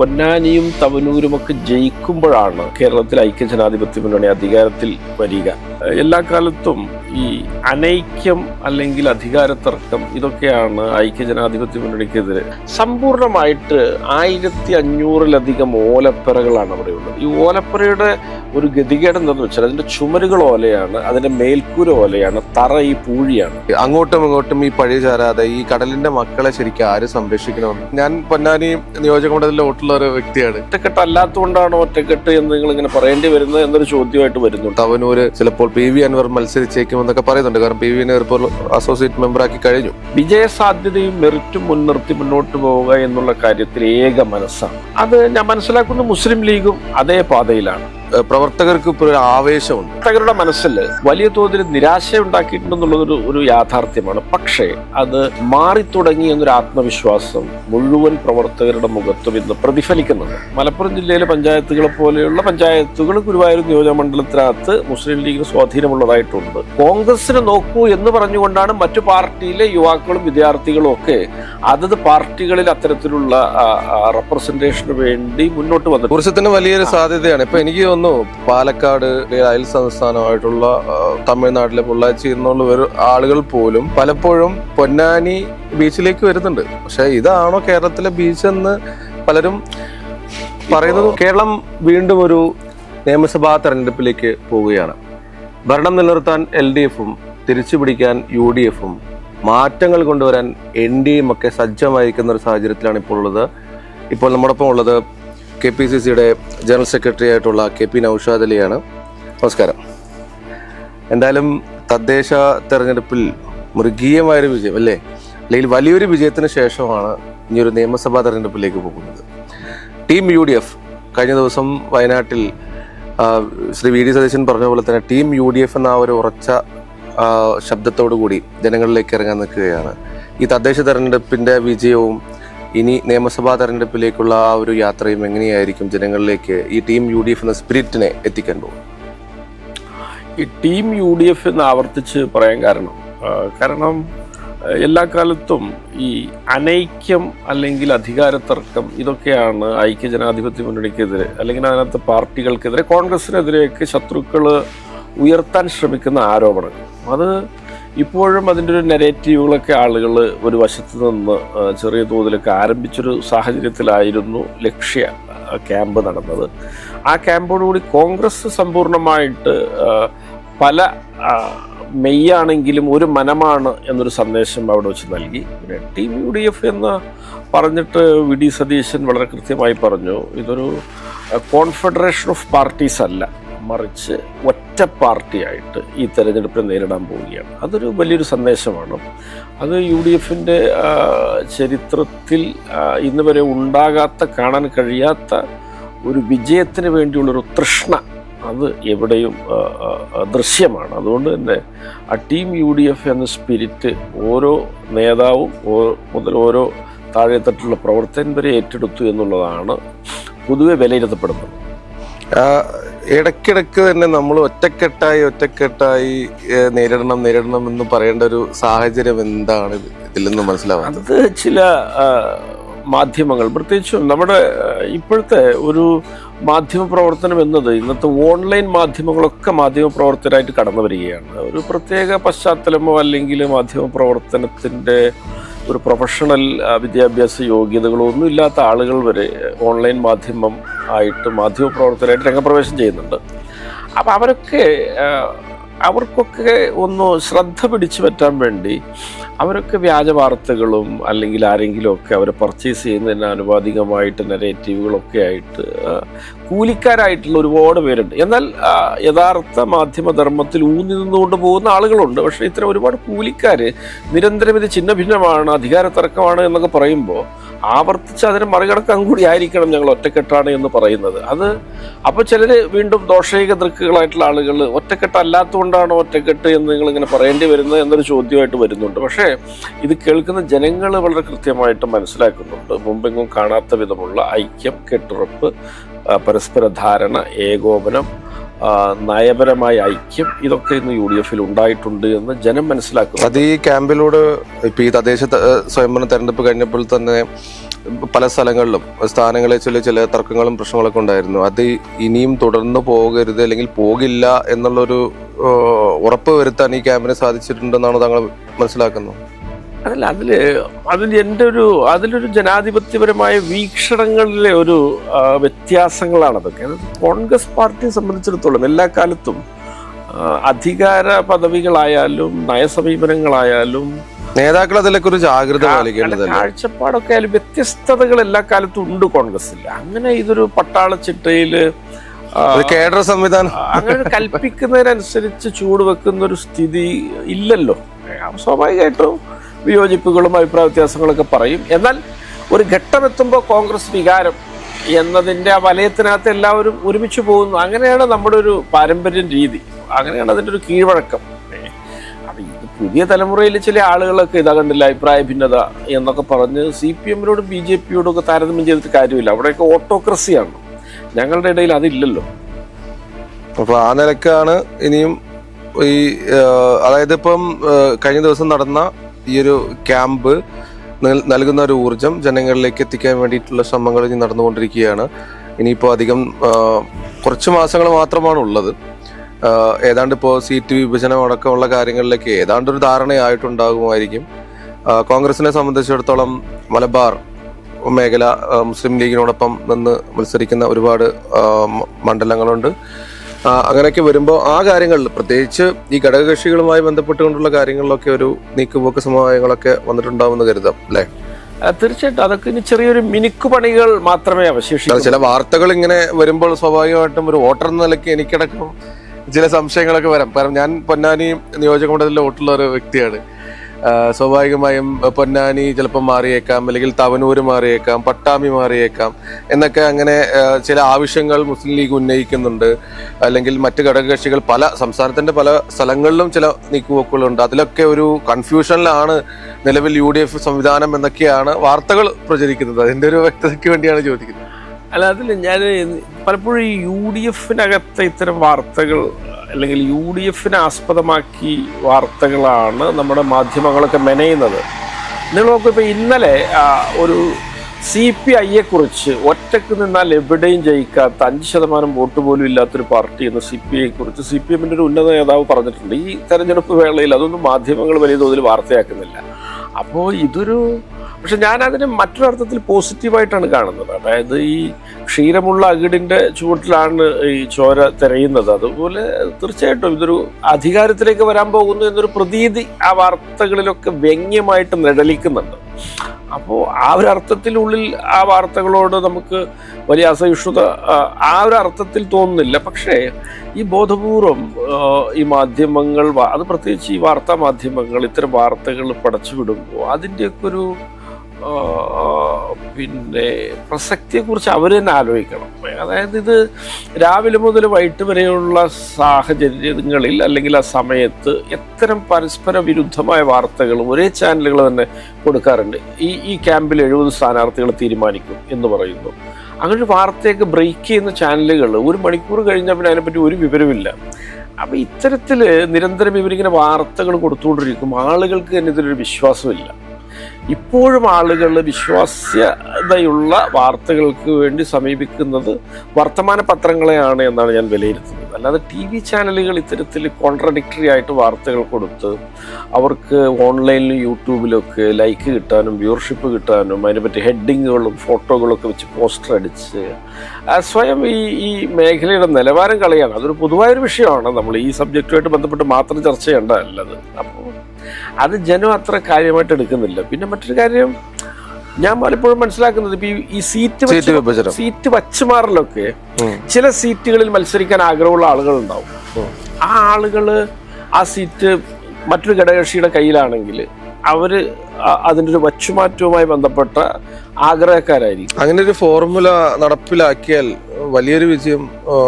പൊന്നാനിയും തവനൂരുമൊക്കെ ജയിക്കുമ്പോഴാണ് കേരളത്തിൽ ഐക്യ ജനാധിപത്യ മുന്നണി അധികാരത്തിൽ വരിക. എല്ലാ കാലത്തും ഈ അനൈക്യം അല്ലെങ്കിൽ അധികാര തർക്കം ഇതൊക്കെയാണ് ഐക്യജനാധിപത്യ മുന്നണിക്കെതിരെ സമ്പൂർണമായിട്ട് ആയിരത്തി അഞ്ഞൂറിലധികം ഓലപ്പറകളാണ് അവിടെയുള്ളത് ഈ ഓലപ്പറയുടെ ഒരു ഗതികേട് എന്താണെന്ന് വെച്ചാൽ അതിന്റെ ചുമരുകൾ ഓലയാണ് അതിന്റെ മേൽക്കൂര ഓലയാണ് തറ ഈ പൂഴിയാണ്. അങ്ങോട്ടും ഇങ്ങോട്ടും ഈ പഴയ ചാരാതെ ഈ കടലിന്റെ മക്കളെ ശരിക്കും ആര് സംരക്ഷിക്കണമെന്ന്? ഞാൻ പൊന്നാനി നിയോജക മണ്ഡലത്തിലെ വോട്ടുള്ള ഒരു വ്യക്തിയാണ്. ഒറ്റക്കെട്ട് അല്ലാത്തതുകൊണ്ടാണ് ഒറ്റക്കെട്ട് എന്ന് നിങ്ങൾ ഇങ്ങനെ പറയേണ്ടി വരുന്നത് എന്നൊരു ചോദ്യമായിട്ട് വരുന്നുണ്ട്. തവനൂര് ചിലപ്പോൾ പി വി അൻവർ മത്സരിച്ചേക്കുമെന്നൊക്കെ പറയുന്നുണ്ട്. കാരണം പി വി അൻവർ ഇപ്പോൾ അസോസിയേറ്റ് മെമ്പറാക്കി കഴിഞ്ഞു. വിജയ സാധ്യതയും മെറിറ്റും മുൻനിർത്തി മുന്നോട്ട് പോവുക എന്നുള്ള കാര്യത്തിൽ ഏക മനസ്സാണ്. അത് ഞാൻ മനസ്സിലാക്കുന്ന മുസ്ലിം ലീഗും അതേ പാതയിലാണ്. പ്രവർത്തകർക്ക് ഇപ്പോൾ ഒരു ആവേശമുണ്ട്. പ്രവർത്തകരുടെ മനസ്സിൽ വലിയ തോതിൽ നിരാശ ഉണ്ടാക്കിയിട്ടുണ്ടെന്നുള്ളതൊരു ഒരു യാഥാർത്ഥ്യമാണ്. പക്ഷേ അത് മാറിത്തുടങ്ങി എന്നൊരു ആത്മവിശ്വാസം മുഴുവൻ പ്രവർത്തകരുടെ മുഖത്തും ഇന്ന് പ്രതിഫലിക്കുന്നുണ്ട്. മലപ്പുറം ജില്ലയിലെ പഞ്ചായത്തുകളെ പോലെയുള്ള പഞ്ചായത്തുകൾ ഗുരുവായൂർ നിയോജക മണ്ഡലത്തിനകത്ത് മുസ്ലിം ലീഗിന് സ്വാധീനമുള്ളതായിട്ടുണ്ട്. കോൺഗ്രസിന് നോക്കൂ എന്ന് പറഞ്ഞുകൊണ്ടാണ് മറ്റു പാർട്ടിയിലെ യുവാക്കളും വിദ്യാർത്ഥികളും ഒക്കെ അതത് പാർട്ടികളിൽ അത്തരത്തിലുള്ള റെപ്രസെന്റേഷന് വേണ്ടി മുന്നോട്ട് വന്നത്. ടൂറിസത്തിന് വലിയൊരു സാധ്യതയാണ്. ഇപ്പൊ എനിക്ക് തോന്നുന്നു പാലക്കാട് അല്ലെങ്കിൽ അയൽ സംസ്ഥാനമായിട്ടുള്ള തമിഴ്നാട്ടിലെ പൊള്ളാച്ചി എന്നുള്ള ഒരു ആളുകൾ പോലും പലപ്പോഴും പൊന്നാനി ബീച്ചിലേക്ക് വരുന്നുണ്ട്. പക്ഷെ ഇതാണോ കേരളത്തിലെ ബീച്ച് എന്ന് പലരും പറയുന്നത്? കേരളം വീണ്ടും ഒരു നിയമസഭാ തെരഞ്ഞെടുപ്പിലേക്ക് പോവുകയാണ്. ഭരണം നിലനിർത്താൻ എൽ ഡി എഫും തിരിച്ചുപിടിക്കാൻ യു ഡി എഫും മാറ്റങ്ങൾ കൊണ്ടുവരാൻ എൻ ഡി എം ഒക്കെ സജ്ജമായിരിക്കുന്ന ഒരു സാഹചര്യത്തിലാണ് ഇപ്പോൾ ഉള്ളത്. ഇപ്പോൾ നമ്മോടൊപ്പം ഉള്ളത് കെ പി സി സിയുടെ ജനറൽ സെക്രട്ടറി ആയിട്ടുള്ള കെ പി നൌഷാദ് അലിയാണ്. നമസ്കാരം. എന്തായാലും തദ്ദേശ തെരഞ്ഞെടുപ്പിൽ മൃഗീയമായൊരു വിജയം അല്ലേ? അല്ലെങ്കിൽ വലിയൊരു വിജയത്തിന് ശേഷമാണ് ഇനി ഒരു നിയമസഭാ തെരഞ്ഞെടുപ്പിലേക്ക് പോകുന്നത്. ടീം യു ഡി എഫ് കഴിഞ്ഞ ദിവസം വയനാട്ടിൽ ശ്രീ വി ഡി സതീശൻ പറഞ്ഞ പോലെ തന്നെ ടീം യു ഡി എഫ് എന്ന ആ ഒരു ഉറച്ച ശബ്ദത്തോടു കൂടി ജനങ്ങളിലേക്ക് ഇറങ്ങാൻ നിൽക്കുകയാണ്. ഈ തദ്ദേശ തെരഞ്ഞെടുപ്പിന്റെ വിജയവും ഇനി നിയമസഭാ തെരഞ്ഞെടുപ്പിലേക്കുള്ള ആ ഒരു യാത്രയും എങ്ങനെയായിരിക്കും ജനങ്ങളിലേക്ക് ഈ ടീം യു ഡി എഫ് എന്ന സ്പിരിറ്റിനെ എത്തിക്കാൻ പോകും ഈ ടീം യു ഡി എഫ് എന്ന് ആവർത്തിച്ച് പറയാൻ കാരണം കാരണം എല്ലാ കാലത്തും ഈ അനൈക്യം അല്ലെങ്കിൽ അധികാര തർക്കം ഇതൊക്കെയാണ് ഐക്യജനാധിപത്യ മുന്നണിക്കെതിരെ അല്ലെങ്കിൽ അതിനകത്ത് പാർട്ടികൾക്കെതിരെ കോൺഗ്രസിനെതിരെയൊക്കെ ശത്രുക്കൾ ഉയർത്താൻ ശ്രമിക്കുന്ന ആരോപണങ്ങൾ. അത് ഇപ്പോഴും അതിന്റെ ഒരു നെഗറ്റീവുകളൊക്കെ ആളുകൾ ഒരു വശത്ത് നിന്ന് ചെറിയ തോതിലൊക്കെ ആരംഭിച്ചൊരു സാഹചര്യത്തിലായിരുന്നു ലക്ഷ്യ ക്യാമ്പ് നടന്നത്. ആ ക്യാമ്പോടുകൂടി കോൺഗ്രസ് സമ്പൂർണമായിട്ട് പല മെയ്യാണെങ്കിലും ഒരു മനമാണ് എന്നൊരു സന്ദേശം അവിടെ വെച്ച് നൽകി. പിന്നെ ടീം യു ഡി എഫ് എന്ന് പറഞ്ഞിട്ട് വി ഡി സതീശൻ വളരെ കൃത്യമായി പറഞ്ഞു ഇതൊരു കോൺഫെഡറേഷൻ ഓഫ് പാർട്ടീസ് അല്ല. മറിച്ച് ഒറ്റ പാർട്ടിയായിട്ട് ഈ തെരഞ്ഞെടുപ്പിനെ നേരിടാൻ പോവുകയാണ്. അതൊരു വലിയൊരു സന്ദേശമാണ്. അത് യു ഡി എഫിന്റെ ചരിത്രത്തിൽ ഇന്ന് വരെ ഉണ്ടാകാത്ത കാണാൻ കഴിയാത്ത ഒരു വിജയത്തിന് വേണ്ടിയുള്ളൊരു തൃഷ്ണ അത് എവിടെയും ദൃശ്യമാണ്. അതുകൊണ്ട് തന്നെ ആ ടീം യു ഡി എഫ് എന്ന സ്പിരിറ്റ് ഓരോ നേതാവും മുതൽ ഓരോ താഴെത്തട്ടുള്ള പ്രവർത്തകൻ വരെ ഏറ്റെടുത്തു എന്നുള്ളതാണ് പൊതുവെ വിലയിരുത്തപ്പെടുന്നത്. ഇടയ്ക്കിടയ്ക്ക് തന്നെ നമ്മൾ ഒറ്റക്കെട്ടായി ഒറ്റക്കെട്ടായി നേരിടണം നേരിടണം എന്ന് പറയേണ്ട ഒരു സാഹചര്യം എന്താണ് ഇത്? ഇതിൽ നിന്ന് മനസ്സിലാവുന്നത് അത് ചില മാധ്യമങ്ങൾ പ്രത്യേകിച്ചും നമ്മുടെ ഇപ്പോഴത്തെ ഒരു മാധ്യമ പ്രവർത്തനം എന്നത് ഇന്നത്തെ ഓൺലൈൻ മാധ്യമങ്ങളൊക്കെ മാധ്യമ പ്രവർത്തനമായിട്ട് കടന്നു വരികയാണ് ഒരു പ്രത്യേക പശ്ചാത്തലമോ അല്ലെങ്കിൽ മാധ്യമ പ്രവർത്തനത്തിന്റെ ഒരു പ്രൊഫഷണൽ വിദ്യാഭ്യാസ യോഗ്യതകളോ ഒന്നും ഇല്ലാത്ത ആളുകൾ വരെ ഓൺലൈൻ മാധ്യമം ആയിട്ട് മാധ്യമ പ്രവർത്തകരായിട്ട് രംഗപ്രവേശം ചെയ്യുന്നുണ്ട്. അപ്പോൾ അവരൊക്കെ അവർക്കൊക്കെ ഒന്ന് ശ്രദ്ധ പിടിച്ചു പറ്റാൻ വേണ്ടി അവരൊക്കെ വ്യാജ വാർത്തകളും അല്ലെങ്കിൽ ആരെങ്കിലും ഒക്കെ അവർ പർച്ചേസ് ചെയ്യുന്നതിന് ആനുപാതികമായിട്ട് നെറേറ്റീവുകളൊക്കെ ആയിട്ട് കൂലിക്കാരായിട്ടുള്ള ഒരുപാട് പേരുണ്ട്. എന്നാൽ യഥാർത്ഥ മാധ്യമധർമ്മത്തിൽ ഊന്നി നിന്നുകൊണ്ട് പോകുന്ന ആളുകളുണ്ട്. പക്ഷേ ഇത്തരം ഒരുപാട് കൂലിക്കാർ നിരന്തരം ഇത് ചിന്ന ഭിന്നമാണ് അധികാര തർക്കമാണ് എന്നൊക്കെ പറയുമ്പോൾ ആവർത്തിച്ച് അതിനെ മറികടക്കാൻ കൂടി ആയിരിക്കണം ഞങ്ങൾ ഒറ്റക്കെട്ടാണ് എന്ന് പറയുന്നത്. അത് അപ്പോൾ ചിലർ വീണ്ടും ദോഷൈക ദൃക്കുകളായിട്ടുള്ള ആളുകൾ ഒറ്റക്കെട്ടല്ലാത്തതുകൊണ്ടാണ് ഒറ്റക്കെട്ട് എന്ന് നിങ്ങളിങ്ങനെ പറയേണ്ടി വരുന്നത് എന്നൊരു ചോദ്യമായിട്ട് വരുന്നുണ്ട്. പക്ഷേ ഇത് കേൾക്കുന്ന ജനങ്ങൾ വളരെ കൃത്യമായിട്ട് മനസ്സിലാക്കുന്നുണ്ട്. മുമ്പെങ്ങും കാണാത്ത വിധമുള്ള ഐക്യം കെട്ടുറപ്പ് പരസ്പര ധാരണ ഏകോപനം നയപരമായ ഐക്യം ഇതൊക്കെ ഇന്ന് യു ഡി എഫിൽ ഉണ്ടായിട്ടുണ്ട് എന്ന് ജനം മനസ്സിലാക്കും അത് ഈ ക്യാമ്പിലൂടെ ഇപ്പൊ ഈ തദ്ദേശ സ്വയംഭരണ തെരഞ്ഞെടുപ്പ് കഴിഞ്ഞപ്പോൾ തന്നെ പല സ്ഥലങ്ങളിലും സ്ഥാനങ്ങളെ ചൊല്ലി ചില തർക്കങ്ങളും പ്രശ്നങ്ങളൊക്കെ ഉണ്ടായിരുന്നു. അത് ഇനിയും തുടർന്നു പോകരുത് അല്ലെങ്കിൽ പോകില്ല എന്നുള്ളൊരു ഉറപ്പ് വരുത്താൻ ഈ ക്യാമ്പിന് സാധിച്ചിട്ടുണ്ടെന്നാണ് താങ്കൾ മനസ്സിലാക്കുന്നത്? അതല്ല അതിൽ അതിൽ എന്റെ ഒരു അതിലൊരു ജനാധിപത്യപരമായ വീക്ഷണങ്ങളിലെ ഒരു വ്യത്യാസങ്ങളാണ് അതൊക്കെ അത് കോൺഗ്രസ് പാർട്ടിയെ സംബന്ധിച്ചിടത്തോളം എല്ലാ കാലത്തും അധികാര പദവികളായാലും നയസമീപനങ്ങളായാലും നേതാക്കൾ അതിലൊക്കെ ഒരു ജാഗ്രത പാലിക്കേണ്ടതല്ലേ? കാഴ്ചപ്പാടൊക്കെ ആയാലും വ്യത്യസ്തതകൾ എല്ലാ കാലത്തും ഉണ്ട് കോൺഗ്രസിൽ അങ്ങനെ ഇതൊരു പട്ടാള ചിട്ടയിൽ കേഡ്ര കേഡർ സംവിധാനം. അങ്ങനെ കൽപ്പിക്കുന്നതിനനുസരിച്ച് ചൂട് വെക്കുന്ന ഒരു സ്ഥിതി ഇല്ലല്ലോ. സ്വാഭാവികമായിട്ടും വിയോജിപ്പുകളും അഭിപ്രായ വ്യത്യാസങ്ങളൊക്കെ പറയും. എന്നാൽ ഒരു ഘട്ടമെത്തുമ്പോൾ കോൺഗ്രസ് വികാരം എന്നതിന്റെ ആ വലയത്തിനകത്ത് എല്ലാവരും ഒരുമിച്ച് പോകുന്നു. അങ്ങനെയാണ് നമ്മുടെ ഒരു പാരമ്പര്യം രീതി. അങ്ങനെയാണ് അതിന്റെ ഒരു കീഴ്വഴക്കം. അത് ഇത് പുതിയ തലമുറയിൽ ചില ആളുകളൊക്കെ ഇതാ കണ്ടില്ല അഭിപ്രായ ഭിന്നത എന്നൊക്കെ പറഞ്ഞ് സി പി എമ്മിനോടും ബി ജെ പിയോടും ഒക്കെ താരതമ്യം ചെയ്തിട്ട് കാര്യമില്ല. അവിടെയൊക്കെ ഓട്ടോക്രസിയാണ്. ഞങ്ങളുടെ ഇടയിൽ അതില്ലല്ലോ. അപ്പൊ ആ നിലക്കാണ് ഇനിയും ഈ അതായത് ഇപ്പം കഴിഞ്ഞ ദിവസം നടന്ന ഈ ഒരു ക്യാമ്പ് നൽകുന്ന ഒരു ഊർജം ജനങ്ങളിലേക്ക് എത്തിക്കാൻ വേണ്ടിയിട്ടുള്ള ശ്രമങ്ങൾ ഇനി നടന്നുകൊണ്ടിരിക്കുകയാണ്. ഇനിയിപ്പോൾ അധികം കുറച്ച് മാസങ്ങൾ മാത്രമാണ് ഉള്ളത് ഏതാണ്ട് ഇപ്പോൾ സീറ്റ് വിഭജനം അടക്കമുള്ള കാര്യങ്ങളിലേക്ക് ഏതാണ്ട് ഒരു ധാരണയായിട്ടുണ്ടാകുമായിരിക്കും കോൺഗ്രസിനെ സംബന്ധിച്ചിടത്തോളം മലബാർ മേഖല മുസ്ലിം ലീഗിനോടൊപ്പം നിന്ന് മത്സരിക്കുന്ന ഒരുപാട് മണ്ഡലങ്ങളുണ്ട്. അങ്ങനെയൊക്കെ വരുമ്പോൾ ആ കാര്യങ്ങളിൽ പ്രത്യേകിച്ച് ഈ ഘടകകക്ഷികളുമായി ബന്ധപ്പെട്ടുകൊണ്ടുള്ള കാര്യങ്ങളിലൊക്കെ ഒരു നീക്കുപോക്ക് സമവായങ്ങളൊക്കെ വന്നിട്ടുണ്ടാവുമെന്ന് കരുതാം അല്ലേ? തീർച്ചയായിട്ടും. അതൊക്കെ ഇനി ചെറിയൊരു മിനുക്ക് പണികൾ മാത്രമേ അവശേഷിക്കൂ. ചില വാർത്തകൾ ഇങ്ങനെ വരുമ്പോൾ സ്വാഭാവികമായിട്ടും ഒരു വോട്ടർ എന്ന നിലയ്ക്ക് എനിക്കടക്കം ചില സംശയങ്ങളൊക്കെ വരാം. കാരണം ഞാൻ പൊന്നാനി നിയോജക മണ്ഡലത്തിൽ വോട്ടുള്ള ഒരു വ്യക്തിയാണ്. സ്വാഭാവികമായും പൊന്നാനി ചിലപ്പോൾ മാറിയേക്കാം അല്ലെങ്കിൽ തവനൂര് മാറിയേക്കാം പട്ടാമി മാറിയേക്കാം എന്നൊക്കെ അങ്ങനെ ചില ആവശ്യങ്ങൾ മുസ്ലിം ലീഗ് ഉന്നയിക്കുന്നുണ്ട്. അല്ലെങ്കിൽ മറ്റ് ഘടകകക്ഷികൾ പല സംസ്ഥാനത്തിന്റെ പല സ്ഥലങ്ങളിലും ചില നീക്കുപോക്കുകളുണ്ട് അതിലൊക്കെ ഒരു കൺഫ്യൂഷനിലാണ് നിലവിൽ യു ഡി എഫ് സംവിധാനം എന്നൊക്കെയാണ് വാർത്തകൾ പ്രചരിക്കുന്നത്. അതിന്റെ ഒരു വ്യക്തതയ്ക്ക് വേണ്ടിയാണ് ചോദിക്കുന്നത്. അല്ല അതിൽ ഞാൻ പലപ്പോഴും യു ഡി എഫിനകത്തെ ഇത്തരം വാർത്തകൾ അല്ലെങ്കിൽ യു ഡി എഫിനെ ആസ്പദമാക്കി വാർത്തകളാണ് നമ്മുടെ മാധ്യമങ്ങളൊക്കെ മെനയുന്നത്. നിങ്ങൾ നോക്കിയപ്പോൾ ഇന്നലെ ഒരു സി പി ഐയെ കുറിച്ച് ഒറ്റയ്ക്ക് നിന്നാൽ എവിടെയും ജയിക്കാത്ത അഞ്ച് ശതമാനം വോട്ട് പോലും ഇല്ലാത്തൊരു പാർട്ടി എന്ന് സി പി ഐയെ കുറിച്ച് സി പി എമ്മിന്റെ ഒരു ഉന്നത നേതാവ് പറഞ്ഞിട്ടുണ്ട്. ഈ തെരഞ്ഞെടുപ്പ് വേളയിൽ അതൊന്നും മാധ്യമങ്ങൾ വലിയ തോതിൽ വാർത്തയാക്കുന്നില്ല. അപ്പോൾ ഇതൊരു പക്ഷെ ഞാൻ അതിനെ മറ്റൊരർത്ഥത്തിൽ പോസിറ്റീവായിട്ടാണ് കാണുന്നത്. അതായത് ഈ ക്ഷീരമുള്ള അകിടിന്റെ ചുവട്ടിലാണ് ഈ ചോര തിരയുന്നത്. അതുപോലെ തീർച്ചയായിട്ടും ഇതൊരു അധികാരത്തിലേക്ക് വരാൻ പോകുന്നു എന്നൊരു പ്രതീതി ആ വാർത്തകളിലൊക്കെ വ്യംഗ്യമായിട്ട് നിഴലിക്കുന്നുണ്ട്. അപ്പോൾ ആ ഒരു അർത്ഥത്തിനുള്ളിൽ ആ വാർത്തകളോട് നമുക്ക് വലിയ അസഹിഷ്ണുത ആ, ഒരു അർത്ഥത്തിൽ തോന്നുന്നില്ല. പക്ഷേ ഈ ബോധപൂർവം ഈ മാധ്യമങ്ങൾ അത് പ്രത്യേകിച്ച് ഈ വാർത്താ മാധ്യമങ്ങൾ ഇത്തരം വാർത്തകൾ പടച്ചുവിടുമ്പോൾ അതിന്റെയൊക്കെ ഒരു പിന്നെ പ്രസക്തിയെക്കുറിച്ച് അവർ തന്നെ ആലോചിക്കണം. അതായത് ഇത് രാവിലെ മുതൽ വൈകിട്ട് വരെയുള്ള സാഹചര്യങ്ങളിൽ അല്ലെങ്കിൽ ആ സമയത്ത് എത്തരം പരസ്പര വിരുദ്ധമായ വാർത്തകൾ ഒരേ ചാനലുകൾ തന്നെ കൊടുക്കാറുണ്ട്. ഈ ഈ ക്യാമ്പിൽ എഴുപത് സ്ഥാനാർത്ഥികൾ തീരുമാനിക്കും എന്ന് പറയുന്നു. അങ്ങനെ വാർത്തയൊക്കെ ബ്രേക്ക് ചെയ്യുന്ന ചാനലുകൾ ഒരു മണിക്കൂർ കഴിഞ്ഞാൽ പിന്നെ അതിനെപ്പറ്റി ഒരു വിവരമില്ല അപ്പം ഇത്തരത്തിൽ നിരന്തരം ഇവരിങ്ങനെ വാർത്തകൾ കൊടുത്തുകൊണ്ടിരിക്കും. ആളുകൾക്ക് തന്നെ ഇതിലൊരു വിശ്വാസമില്ല. ഇപ്പോഴും ആളുകൾ വിശ്വാസ്യതയുള്ള വാർത്തകൾക്ക് വേണ്ടി സമീപിക്കുന്നത് വർത്തമാന പത്രങ്ങളെയാണ് എന്നാണ് ഞാൻ വിലയിരുത്തുന്നത്. അല്ലാതെ ടി വി ചാനലുകൾ ഇത്തരത്തിൽ കോൺട്രഡിക്ടറി ആയിട്ട് വാർത്തകൾ കൊടുത്ത് അവർക്ക് ഓൺലൈനിലും യൂട്യൂബിലൊക്കെ ലൈക്ക് കിട്ടാനും വ്യൂവർഷിപ്പ് കിട്ടാനും അതിനെ പറ്റി ഹെഡിങ്ങുകളും ഫോട്ടോകളൊക്കെ വെച്ച് പോസ്റ്റർ അടിച്ച് സ്വയം ഈ ഈ മേഖലയുടെ നിലവാരം കളയാണ്. അതൊരു പൊതുവായൊരു വിഷയമാണ്. നമ്മൾ ഈ സബ്ജക്റ്റുമായിട്ട് ബന്ധപ്പെട്ട് മാത്രം ചർച്ച ചെയ്യേണ്ടതല്ലത്. അപ്പോൾ അത് ജനം അത്ര കാര്യമായിട്ട് എടുക്കുന്നില്ല. പിന്നെ മറ്റൊരു കാര്യം ഞാൻ പലപ്പോഴും മനസ്സിലാക്കുന്നത് ഇപ്പൊ ഈ- സീറ്റ് സീറ്റ് വച്ചുമാറിലൊക്കെ വിഭജനം. സീറ്റ് വച്ചുമാറലൊക്കെ ചില സീറ്റുകളിൽ മത്സരിക്കാൻ ആഗ്രഹമുള്ള ആളുകൾ ഉണ്ടാവും ആ ആളുകൾ ആ സീറ്റ് മറ്റൊരു ഘടകകക്ഷിയുടെ കയ്യിലാണെങ്കിൽ അവർ അതിന്റെ അതിന്റെ ഒരു വച്ചുമാറ്റവുമായി ബന്ധപ്പെട്ട ആഗ്രഹക്കാരായിരിക്കും. അങ്ങനെ ഒരു ഫോർമുല നടപ്പിലാക്കിയാൽ വലിയൊരു വിജയം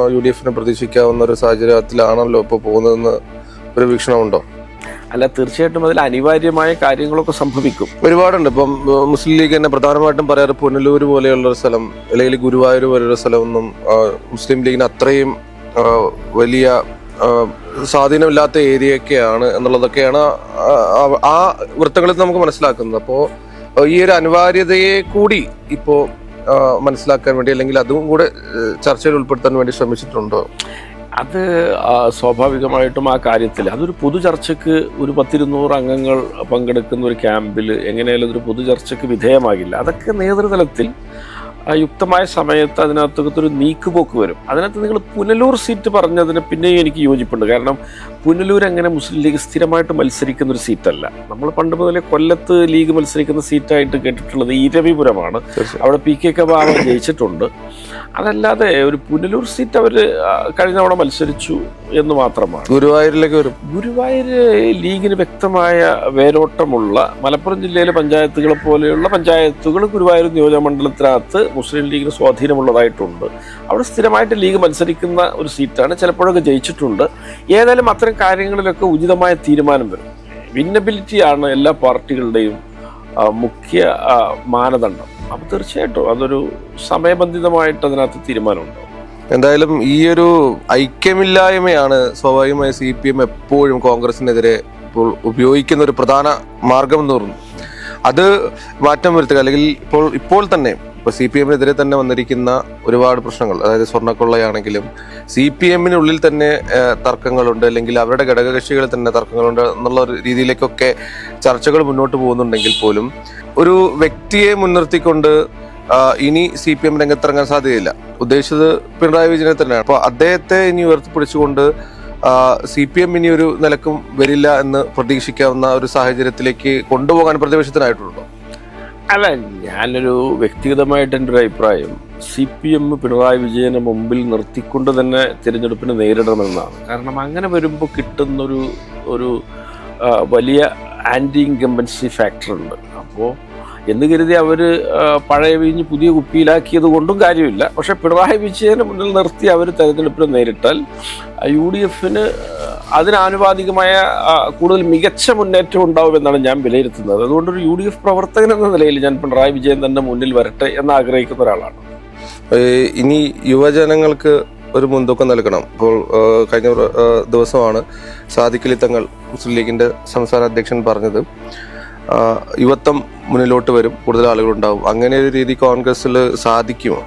യു ഡി എഫിന് പ്രതീക്ഷിക്കാവുന്ന ഒരു സാഹചര്യത്തിലാണല്ലോ ഇപ്പൊ പോകുന്നതെന്ന് ഒരു വീക്ഷണമുണ്ടോ? അല്ല തീർച്ചയായിട്ടും അതിൽ അനിവാര്യമായ കാര്യങ്ങളൊക്കെ സംഭവിക്കും. ഒരുപാടുണ്ട്. ഇപ്പം മുസ്ലിം ലീഗ് തന്നെ പ്രധാനമായിട്ടും പറയാറ് പുനലൂർ പോലെയുള്ള ഒരു സ്ഥലം അല്ലെങ്കിൽ ഗുരുവായൂർ പോലെയുള്ള സ്ഥലമൊന്നും മുസ്ലിം ലീഗിന് അത്രയും വലിയ സ്വാധീനമില്ലാത്ത ഏരിയയൊക്കെയാണ് എന്നുള്ളതൊക്കെയാണ് ആ വൃത്തങ്ങളിൽ നമുക്ക് മനസ്സിലാക്കുന്നത്. അപ്പോൾ ഈ ഒരു അനിവാര്യതയെ കൂടി ഇപ്പോൾ മനസ്സിലാക്കാൻ വേണ്ടി അല്ലെങ്കിൽ അതും കൂടെ ചർച്ചയിൽ ഉൾപ്പെടുത്താൻ വേണ്ടി ശ്രമിച്ചിട്ടുണ്ടോ? അത് സ്വാഭാവികമായിട്ടും ആ കാര്യത്തിൽ അതൊരു പൊതു ചർച്ചയ്ക്ക് ഒരു പത്തിരുന്നൂറ് അംഗങ്ങൾ പങ്കെടുക്കുന്ന ഒരു ക്യാമ്പിൽ എങ്ങനെയാലും ഒരു പൊതു ചർച്ചയ്ക്ക് വിധേയമാകില്ല. അതൊക്കെ നേതൃതലത്തിൽ യുക്തമായ സമയത്ത് അതിനകത്തൊക്കെ ഒരു നീക്കുപോക്ക് വരും. അതിനകത്ത് നിങ്ങൾ പുനലൂർ സീറ്റ് പറഞ്ഞതിന് പിന്നെയും എനിക്ക് യോജിപ്പുണ്ട്. കാരണം പുനലൂർ അങ്ങനെ മുസ്ലിം ലീഗ് സ്ഥിരമായിട്ട് മത്സരിക്കുന്ന ഒരു സീറ്റല്ല. നമ്മൾ പണ്ട് മുതലേ കൊല്ലത്ത് ലീഗ് മത്സരിക്കുന്ന സീറ്റായിട്ട് കേട്ടിട്ടുള്ളത് ഇരവിപുരമാണ്. തീർച്ചയായും. അവിടെ പി കെ കബാബ ജയിച്ചിട്ടുണ്ട്. അതല്ലാതെ ഒരു പുനലൂർ സീറ്റ് അവർ കഴിഞ്ഞ തവണ മത്സരിച്ചു എന്ന് മാത്രമാണ്. ഗുരുവായൂരിലേക്ക് വരും. ഗുരുവായൂർ ലീഗിന് വ്യക്തമായ വേരോട്ടമുള്ള മലപ്പുറം ജില്ലയിലെ പഞ്ചായത്തുകളെ പോലെയുള്ള പഞ്ചായത്തുകൾ ഗുരുവായൂർ നിയോജകമണ്ഡലത്തിനകത്ത് മുസ്ലിം ലീഗിന് സ്വാധീനമുള്ളതായിട്ടുണ്ട്. അവിടെ സ്ഥിരമായിട്ട് ലീഗ് മത്സരിക്കുന്ന ഒരു സീറ്റാണ്. ചിലപ്പോഴൊക്കെ ജയിച്ചിട്ടുണ്ട്. ഏതായാലും അത്തരം കാര്യങ്ങളിലൊക്കെ ഉചിതമായ തീരുമാനം വരും. വിന്നബിലിറ്റിയാണ് എല്ലാ പാർട്ടികളുടെയും മുഖ്യ മാനദണ്ഡം. അപ്പോൾ തീർച്ചയായിട്ടും അതൊരു സമയബന്ധിതമായിട്ട് അതിനകത്ത് തീരുമാനമുണ്ടാവും എന്തായാലും ഈ ഒരു ഐക്യമില്ലായ്മയാണ് സ്വാഭാവികമായി സി പി എം എപ്പോഴും കോൺഗ്രസിനെതിരെ ഇപ്പോൾ ഉപയോഗിക്കുന്ന ഒരു പ്രധാന മാർഗം എന്ന് പറഞ്ഞു. അത് മാറ്റം വരുത്തുക. അല്ലെങ്കിൽ ഇപ്പോൾ ഇപ്പോൾ തന്നെ ഇപ്പോൾ സി പി എമ്മിനെതിരെ തന്നെ വന്നിരിക്കുന്ന ഒരുപാട് പ്രശ്നങ്ങൾ അതായത് സ്വർണക്കൊള്ളയാണെങ്കിലും സി പി എമ്മിനുള്ളിൽ തന്നെ തർക്കങ്ങളുണ്ട് അല്ലെങ്കിൽ അവരുടെ ഘടകകക്ഷികളിൽ തന്നെ തർക്കങ്ങളുണ്ട് എന്നുള്ള രീതിയിലേക്കൊക്കെ ചർച്ചകൾ മുന്നോട്ട് പോകുന്നുണ്ടെങ്കിൽ പോലും ഒരു വ്യക്തിയെ മുൻനിർത്തിക്കൊണ്ട് ഇനി സി പി എം രംഗത്തിറങ്ങാൻ സാധ്യതയില്ല. ഉദ്ദേശിച്ചത് പിണറായി വിജയനെ തന്നെയാണ്. അപ്പോൾ അദ്ദേഹത്തെ ഇനി ഉയർത്തിപ്പിടിച്ചുകൊണ്ട് സി പി എം ഇനി ഒരു നിലക്കും വരില്ല എന്ന് പ്രതീക്ഷിക്കാവുന്ന ഒരു സാഹചര്യത്തിലേക്ക് കൊണ്ടുപോകാൻ പ്രതിപക്ഷത്തിനായിട്ടുണ്ടോ? അല്ല ഞാനൊരു വ്യക്തിഗതമായിട്ട് എന്റെ ഒരു അഭിപ്രായം. സി പി എം പിണറായി വിജയനെ മുമ്പിൽ നിർത്തിക്കൊണ്ട് തന്നെ തിരഞ്ഞെടുപ്പിനെ നേരിടണമെന്നാണ്. കാരണം അങ്ങനെ വരുമ്പോൾ കിട്ടുന്നൊരു ഒരു വലിയ ആന്റി ഇൻകമ്പൻസി ഫാക്ടറുണ്ട് അപ്പോൾ എന്ന് കരുതി അവർ പഴയ വീഞ്ഞ് പുതിയ കുപ്പിയിലാക്കിയത് കൊണ്ടും കാര്യമില്ല. പക്ഷേ പിണറായി വിജയനെ മുന്നിൽ നിർത്തി അവർ തെരഞ്ഞെടുപ്പിനെ നേരിട്ടാൽ യു ഡി എഫിന് അതിനാനുപാതികമായ കൂടുതൽ മികച്ച മുന്നേറ്റം ഉണ്ടാവുമെന്നാണ് ഞാൻ വിലയിരുത്തുന്നത്. അതുകൊണ്ടൊരു യു ഡി എഫ് പ്രവർത്തകൻ എന്ന നിലയിൽ ഞാൻ പിണറായി വിജയൻ തന്നെ മുന്നിൽ വരട്ടെ എന്ന് ആഗ്രഹിക്കുന്ന ഒരാളാണ്. ഇനി യുവജനങ്ങൾക്ക് ഒരു മുൻതൂക്കം നൽകണം. ഇപ്പോൾ കഴിഞ്ഞ ദിവസമാണ് സാദിഖലി തങ്ങൾ മുസ്ലിം ലീഗിന്റെ സംസ്ഥാന അധ്യക്ഷൻ പറഞ്ഞത്. യുവത്വം മുന്നിലോട്ട് വരും കൂടുതൽ ആളുകളുണ്ടാവും. അങ്ങനെ ഒരു രീതി കോൺഗ്രസിൽ സാധിക്കുമോ?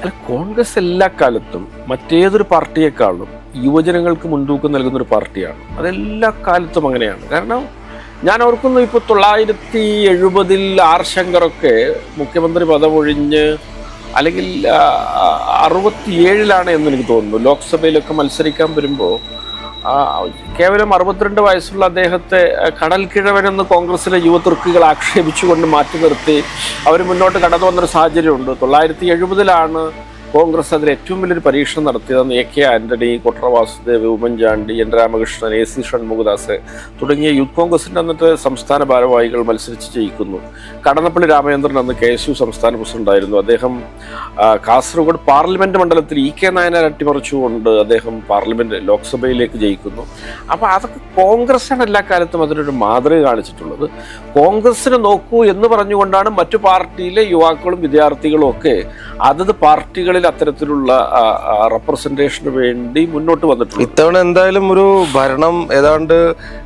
അല്ല കോൺഗ്രസ് എല്ലാ കാലത്തും മറ്റേതൊരു പാർട്ടിയെക്കാളും യുവജനങ്ങൾക്ക് മുൻതൂക്കം നൽകുന്ന ഒരു പാർട്ടിയാണ്. അതെല്ലാ കാലത്തും അങ്ങനെയാണ്. കാരണം ഞാൻ ഓർക്കുന്നു ഇപ്പോൾ തൊള്ളായിരത്തി എഴുപതിൽ ആർ ശങ്കറൊക്കെ മുഖ്യമന്ത്രി പദമൊഴിഞ്ഞ് അല്ലെങ്കിൽ അറുപത്തിയേഴിലാണ് എന്ന് എനിക്ക് തോന്നുന്നു. ലോക്സഭയിലൊക്കെ മത്സരിക്കാൻ വരുമ്പോൾ കേവലം അറുപത്തിരണ്ട് വയസ്സുള്ള അദ്ദേഹത്തെ കടൽ കിഴവനെന്ന് കോൺഗ്രസിലെ യുവതുർക്കികൾ ആക്ഷേപിച്ചുകൊണ്ട് മാറ്റി നിർത്തി. അവർ മുന്നോട്ട് കടന്നു വന്നൊരു സാഹചര്യമുണ്ട്. തൊള്ളായിരത്തി എഴുപതിലാണ് കോൺഗ്രസ് അതിൽ ഏറ്റവും വലിയൊരു പരീക്ഷണം നടത്തിയതെന്ന് A K Antony Kottara Vasudev Oommen Chandy N Ramakrishnan A C Shanmughadas തുടങ്ങിയ യൂത്ത് കോൺഗ്രസിന്റെ അന്നത്തെ സംസ്ഥാന ഭാരവാഹികൾ മത്സരിച്ച് ജയിക്കുന്നു. കടന്നപ്പള്ളി രാമചന്ദ്രൻ അന്ന് കെ എസ് യു സംസ്ഥാന പ്രസിഡന്റായിരുന്നു അദ്ദേഹം കാസർഗോഡ് പാർലമെന്റ് മണ്ഡലത്തിൽ ഇ കെ നായനാർ അട്ടിമറിച്ചുകൊണ്ട് അദ്ദേഹം പാർലമെന്റ് ലോക്സഭയിലേക്ക് ജയിക്കുന്നു. അപ്പോൾ അതൊക്കെ കോൺഗ്രസ്സാണ് എല്ലാ കാലത്തും അതിനൊരു മാതൃക കാണിച്ചിട്ടുള്ളത്. കോൺഗ്രസിനെ നോക്കൂ എന്ന് പറഞ്ഞുകൊണ്ടാണ് മറ്റു പാർട്ടിയിലെ യുവാക്കളും വിദ്യാർത്ഥികളും ഒക്കെ അതത് പാർട്ടികളിൽ അത്തരത്തിലുള്ള റെപ്രസെന്റേഷന് വേണ്ടി മുന്നോട്ട് വന്നിട്ടുണ്ട് ഇത്തവണ എന്തായാലും ഒരു ഭരണം ഏതാണ്ട്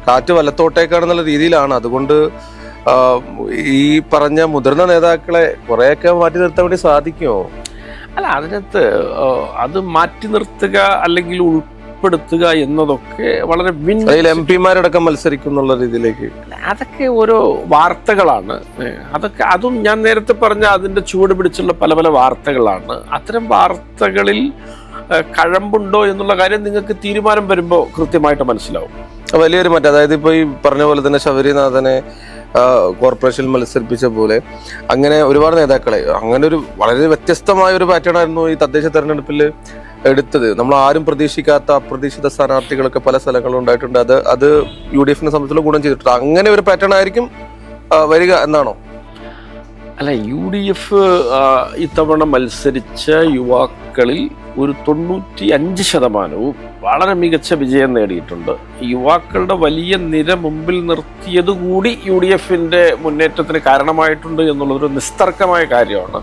കാറ്റ് വലത്തോട്ടേക്കാണെന്നുള്ള രീതിയിലാണ്. അതുകൊണ്ട് ഈ പറഞ്ഞ മുതിർന്ന നേതാക്കളെ കുറെയൊക്കെ മാറ്റി നിർത്താൻ വേണ്ടി സാധിക്കുമോ? അല്ല അതിനകത്ത് അത് മാറ്റി നിർത്തുക അല്ലെങ്കിൽ ഉൾപ്പെടുത്തുക എന്നതൊക്കെ വളരെ വിൻ എം പിമാരടക്കം മത്സരിക്കും എന്നുള്ള രീതിയിലേക്ക്. അതൊക്കെ ഓരോ വാർത്തകളാണ്. അതൊക്കെ അതും ഞാൻ നേരത്തെ പറഞ്ഞ അതിന്റെ ചൂട് പിടിച്ചുള്ള പല പല വാർത്തകളാണ്. അത്തരം വാർത്തകളിൽ കഴമ്പുണ്ടോ എന്നുള്ള കാര്യം നിങ്ങൾക്ക് തീരുമാനം വരുമ്പോൾ കൃത്യമായിട്ട് മനസ്സിലാവും. വലിയൊരു മാറ്റം. അതായത് ഇപ്പൊ ഈ പറഞ്ഞ പോലെ തന്നെ ശബരിനാഥനെ കോർപ്പറേഷനിൽ മത്സരിപ്പിച്ച പോലെ അങ്ങനെ ഒരുപാട് നേതാക്കളെ അങ്ങനെ ഒരു വളരെ വ്യത്യസ്തമായ ഒരു പാറ്റേൺ ആയിരുന്നു ഈ തദ്ദേശ തെരഞ്ഞെടുപ്പിൽ എടുത്തത്. നമ്മൾ ആരും പ്രതീക്ഷിക്കാത്ത അപ്രതീക്ഷിത സ്ഥാനാർത്ഥികളൊക്കെ പല സ്ഥലങ്ങളിലും ഉണ്ടായിട്ടുണ്ട്. അത് അത് യു ഡി എഫിനെ സംബന്ധിച്ചുള്ള ഗുണം ചെയ്തിട്ടുണ്ട്. അങ്ങനെ ഒരു പാറ്റേൺ ആയിരിക്കും വരിക എന്നാണോ? അല്ല യു ഡി എഫ് ഇത്തവണ മത്സരിച്ച യുവാക്കളിൽ ഒരു തൊണ്ണൂറ്റി അഞ്ച് ശതമാനവും വളരെ മികച്ച വിജയം നേടിയിട്ടുണ്ട്. യുവാക്കളുടെ വലിയ നിര മുമ്പിൽ നിർത്തിയതുകൂടി യു ഡി എഫിന്റെ മുന്നേറ്റത്തിന് കാരണമായിട്ടുണ്ട് എന്നുള്ളൊരു നിസ്തർക്കമായ കാര്യമാണ്.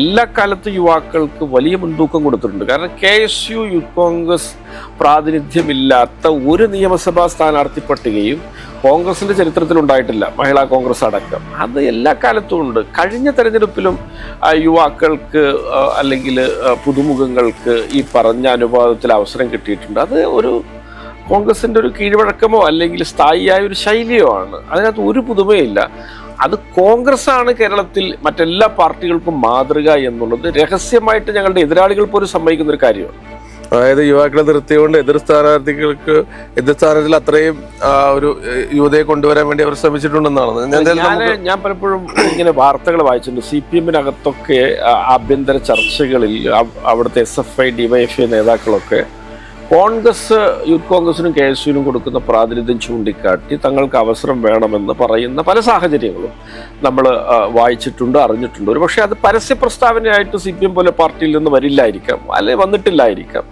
എല്ലാ കാലത്തും യുവാക്കൾക്ക് വലിയ മുൻതൂക്കം കൊടുത്തിട്ടുണ്ട്. കാരണം K S U youth Congress പ്രാതിനിധ്യമില്ലാത്ത ഒരു നിയമസഭാ സ്ഥാനാർത്ഥി പട്ടികയും കോൺഗ്രസിന്റെ ചരിത്രത്തിൽ ഉണ്ടായിട്ടില്ല മഹിളാ കോൺഗ്രസ് അടക്കം. അത് എല്ലാ കാലത്തും ഉണ്ട്. കഴിഞ്ഞ തെരഞ്ഞെടുപ്പിലും യുവാക്കൾക്ക് അല്ലെങ്കിൽ പുതുമുഖങ്ങൾക്ക് ഈ പറഞ്ഞ അനുപാതത്തിൽ അവസരം കിട്ടിയിട്ടുണ്ട്. അത് ഒരു കോൺഗ്രസിന്റെ ഒരു കീഴ്വഴക്കമോ അല്ലെങ്കിൽ സ്ഥായിയായ ഒരു ശൈലിയോ ആണ്. അതിനകത്ത് ഒരു പുതുമയില്ല അത് കോൺഗ്രസ് ആണ് കേരളത്തിൽ മറ്റെല്ലാ പാർട്ടികൾക്കും മാതൃക എന്നുള്ളത് രഹസ്യമായിട്ട് ഞങ്ങളുടെ എതിരാളികൾ പോലും സമ്മതിക്കുന്ന ഒരു കാര്യമാണ്. അതായത് യുവാക്കളെ നിർത്തിയുകൊണ്ട് എതിർ സ്ഥാനാർത്ഥികൾക്ക് എതിർ സ്ഥാനത്തിൽ അത്രയും ഒരു യുവതയെ കൊണ്ടുവരാൻ വേണ്ടി അവർ ശ്രമിച്ചിട്ടുണ്ടെന്നാണ്. ഞാൻ പലപ്പോഴും ഇങ്ങനെ വാർത്തകൾ വായിച്ചിട്ടുണ്ട്. സി പി എമ്മിനകത്തൊക്കെ ആഭ്യന്തര ചർച്ചകളിൽ അവിടുത്തെ S F I DYF I നേതാക്കളൊക്കെ Congress youth കോൺഗ്രസിനും കെ എസ് യുവിനും കൊടുക്കുന്ന പ്രാതിനിധ്യം ചൂണ്ടിക്കാട്ടി തങ്ങൾക്ക് അവസരം വേണമെന്ന് പറയുന്ന പല സാഹചര്യങ്ങളും നമ്മൾ വായിച്ചിട്ടുണ്ട് അറിഞ്ഞിട്ടുണ്ട്. ഒരു പക്ഷേ അത് പരസ്യ പ്രസ്താവനയായിട്ട് സി പി എം പോലെ പാർട്ടിയിൽ നിന്ന് വരില്ലായിരിക്കാം അല്ലെ വന്നിട്ടില്ലായിരിക്കാം.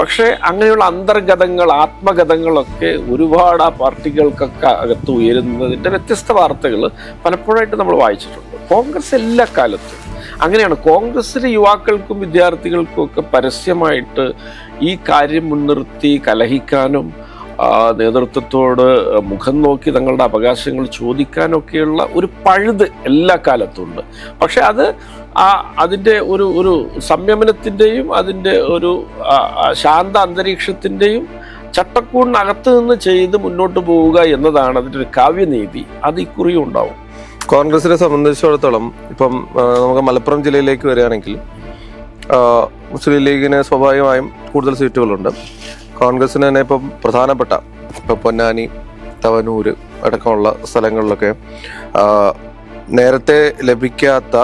പക്ഷേ അങ്ങനെയുള്ള അന്തർഗതങ്ങൾ ആത്മഗതങ്ങളൊക്കെ ഒരുപാട് ആ പാർട്ടികൾക്കൊക്കെ അകത്ത് ഉയരുന്നതിന്റെ വ്യത്യസ്ത വാർത്തകൾ പലപ്പോഴായിട്ട് നമ്മൾ വായിച്ചിട്ടുണ്ട്. കോൺഗ്രസ് എല്ലാ കാലത്തും അങ്ങനെയാണ്. കോൺഗ്രസ്സിലെ യുവാക്കൾക്കും വിദ്യാർത്ഥികൾക്കും ഒക്കെ പരസ്യമായിട്ട് ഈ കാര്യം മുൻനിർത്തി കലഹിക്കാനും നേതൃത്വത്തോട് മുഖം നോക്കി തങ്ങളുടെ അവകാശങ്ങൾ ചോദിക്കാനൊക്കെയുള്ള ഒരു പഴുത് എല്ലാ കാലത്തും ഉണ്ട് പക്ഷെ അത് ആ അതിന്റെ ഒരു ഒരു സംയമനത്തിന്റെയും അതിന്റെ ഒരു ശാന്ത അന്തരീക്ഷത്തിന്റെയും ചട്ടക്കൂടിനകത്ത് നിന്ന് ചെയ്ത് മുന്നോട്ട് പോവുക എന്നതാണ് അതിന്റെ ഒരു കാവ്യനീതി. അത് ഇക്കുറിയും ഉണ്ടാവും കോൺഗ്രസിനെ സംബന്ധിച്ചിടത്തോളം ഇപ്പം നമുക്ക് മലപ്പുറം ജില്ലയിലേക്ക് വരികയാണെങ്കിൽ മുസ്ലിം ലീഗിന് സ്വാഭാവികമായും കൂടുതൽ സീറ്റുകളുണ്ട്. കോൺഗ്രസിന് തന്നെ ഇപ്പം പ്രധാനപ്പെട്ട ഇപ്പം പൊന്നാനി തവനൂർ അടക്കമുള്ള സ്ഥലങ്ങളിലൊക്കെ നേരത്തെ ലഭിക്കാത്ത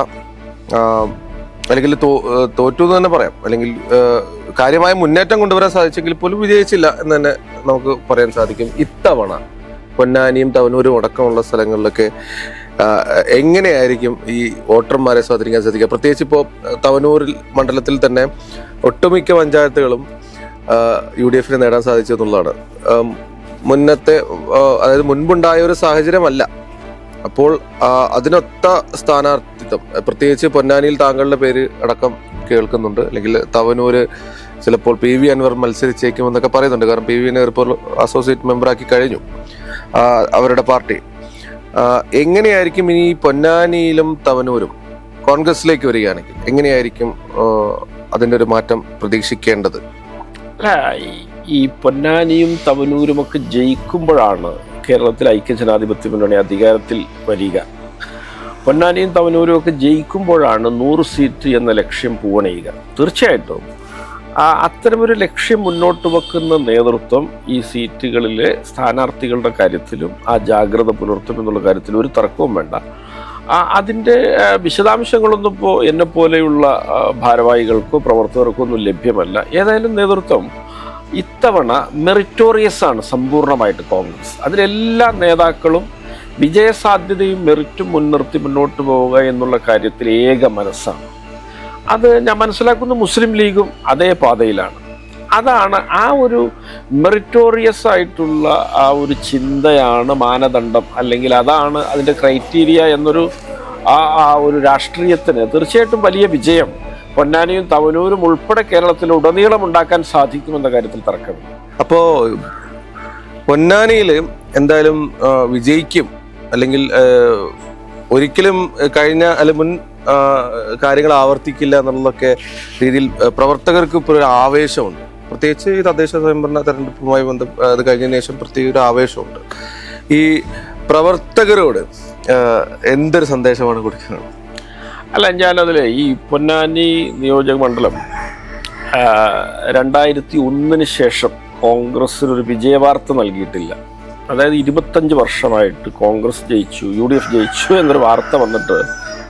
അല്ലെങ്കിൽ തോ- തോറ്റു എന്ന് തന്നെ പറയാം. അല്ലെങ്കിൽ കാര്യമായ മുന്നേറ്റം കൊണ്ടുവരാൻ സാധിച്ചെങ്കിൽ പോലും വിജയിച്ചില്ല എന്ന് തന്നെ നമുക്ക് പറയാൻ സാധിക്കും. ഇത്തവണ പൊന്നാനിയും തവനൂരും അടക്കമുള്ള സ്ഥലങ്ങളിലൊക്കെ എങ്ങനെയായിരിക്കും ഈ വോട്ടർമാരെ സ്വാധീനിക്കാൻ സാധിക്കുക? പ്രത്യേകിച്ച് ഇപ്പോൾ തവനൂരിൽ മണ്ഡലത്തിൽ തന്നെ ഒട്ടുമിക്ക പഞ്ചായത്തുകളും യു ഡി എഫിന് നേടാൻ സാധിച്ചു എന്നുള്ളതാണ്. മുന്നത്തെ അതായത് മുൻപുണ്ടായ ഒരു സാഹചര്യമല്ല. അപ്പോൾ അതിനൊത്ത സ്ഥാനാർത്ഥിത്വം പ്രത്യേകിച്ച് പൊന്നാനിയിൽ താങ്കളുടെ പേര് അടക്കം കേൾക്കുന്നുണ്ട്. അല്ലെങ്കിൽ തവനൂര് ചിലപ്പോൾ പി വി അൻവർ മത്സരിച്ചേക്കുമെന്നൊക്കെ പറയുന്നുണ്ട്. കാരണം പി വി അൻവർ ഇപ്പോൾ അസോസിയേറ്റ് മെമ്പറാക്കി കഴിഞ്ഞു. അവരുടെ പാർട്ടി. എങ്ങനെയായിരിക്കും ഇനി പൊന്നാനിയിലും തവനൂരും കോൺഗ്രസിലേക്ക് വരികയാണെങ്കിൽ എങ്ങനെയായിരിക്കും അതിന്റെ ഒരു മാറ്റം പ്രതീക്ഷിക്കേണ്ടത്? ഈ- പൊന്നാനിയും തവനൂരും ഒക്കെ ജയിക്കുമ്പോഴാണ് കേരളത്തിൽ ഐക്യ ജനാധിപത്യ മുന്നണി അധികാരത്തിൽ വരിക. പൊന്നാനിയും തവനൂരും ഒക്കെ ജയിക്കുമ്പോഴാണ് നൂറ് സീറ്റ് എന്ന ലക്ഷ്യം പൂവണയുക. തീർച്ചയായിട്ടും. അത്തരമൊരു ലക്ഷ്യം മുന്നോട്ട് വെക്കുന്ന നേതൃത്വം ഈ സീറ്റുകളിലെ സ്ഥാനാർത്ഥികളുടെ കാര്യത്തിലും ആ ജാഗ്രത പുലർത്തും എന്നുള്ള കാര്യത്തിലും ഒരു തർക്കവും വേണ്ട. അതിന്റെ വിശദാംശങ്ങളൊന്നും ഇപ്പോൾ എന്നെ പോലെയുള്ള ഭാരവാഹികൾക്കോ പ്രവർത്തകർക്കോ ഒന്നും ലഭ്യമല്ല. ഏതായാലും നേതൃത്വം ഇത്തവണ മെറിറ്റോറിയസ് ആണ് സമ്പൂർണമായിട്ട് കോൺഗ്രസ്. അതിലെല്ലാ നേതാക്കളും വിജയസാധ്യതയും മെറിറ്റും മുൻനിർത്തി മുന്നോട്ട് പോവുക എന്നുള്ള കാര്യത്തിൽ ഏക മനസ്സാണ്. അത് ഞാൻ മനസ്സിലാക്കുന്നു മുസ്ലിം ലീഗും അതേ പാതയിലാണ്. അതാണ് ആ ഒരു മെറിറ്റോറിയസ് ആയിട്ടുള്ള ആ ഒരു ചിന്തയാണ് മാനദണ്ഡം അല്ലെങ്കിൽ അതാണ് അതിന്റെ ക്രൈറ്റീരിയ എന്നൊരു ആ ആ ഒരു രാഷ്ട്രീയത്തിന് തീർച്ചയായിട്ടും വലിയ വിജയം. പൊന്നാനിയും തവനൂരും ഉൾപ്പെടെ കേരളത്തിൽ ഉടനീളം ഉണ്ടാക്കാൻ സാധിക്കുമെന്ന കാര്യത്തിൽ തർക്കമില്ല. അപ്പോൾ പൊന്നാനിയിൽ എന്തായാലും വിജയിക്കും അല്ലെങ്കിൽ ഒരിക്കലും കഴിഞ്ഞ അല്ലെ മുൻ കാര്യങ്ങൾ ആവർത്തിക്കില്ല എന്നുള്ളതൊക്കെ രീതിയിൽ പ്രവർത്തകർക്ക് ഇപ്പോൾ ഒരു ആവേശമുണ്ട്. പ്രത്യേകിച്ച് ഈ തദ്ദേശ സ്വയംഭരണ തെരഞ്ഞെടുപ്പുമായി ബന്ധം അത് കഴിഞ്ഞതിന് ശേഷം പ്രത്യേക ഒരു ആവേശമുണ്ട്. ഈ പ്രവർത്തകരോട് എന്തൊരു സന്ദേശമാണ് കൊടുക്കുന്നത്? അല്ല അതിലെ ഈ പൊന്നാനി നിയോജക മണ്ഡലം രണ്ടായിരത്തി ഒന്നിന് ശേഷം കോൺഗ്രസ്സിനൊരു വിജയവാർത്ത നൽകിയിട്ടില്ല. അതായത് ഇരുപത്തഞ്ച് വർഷമായിട്ട് കോൺഗ്രസ് ജയിച്ചു യു ഡി എഫ് ജയിച്ചു എന്നൊരു വാർത്ത വന്നിട്ട്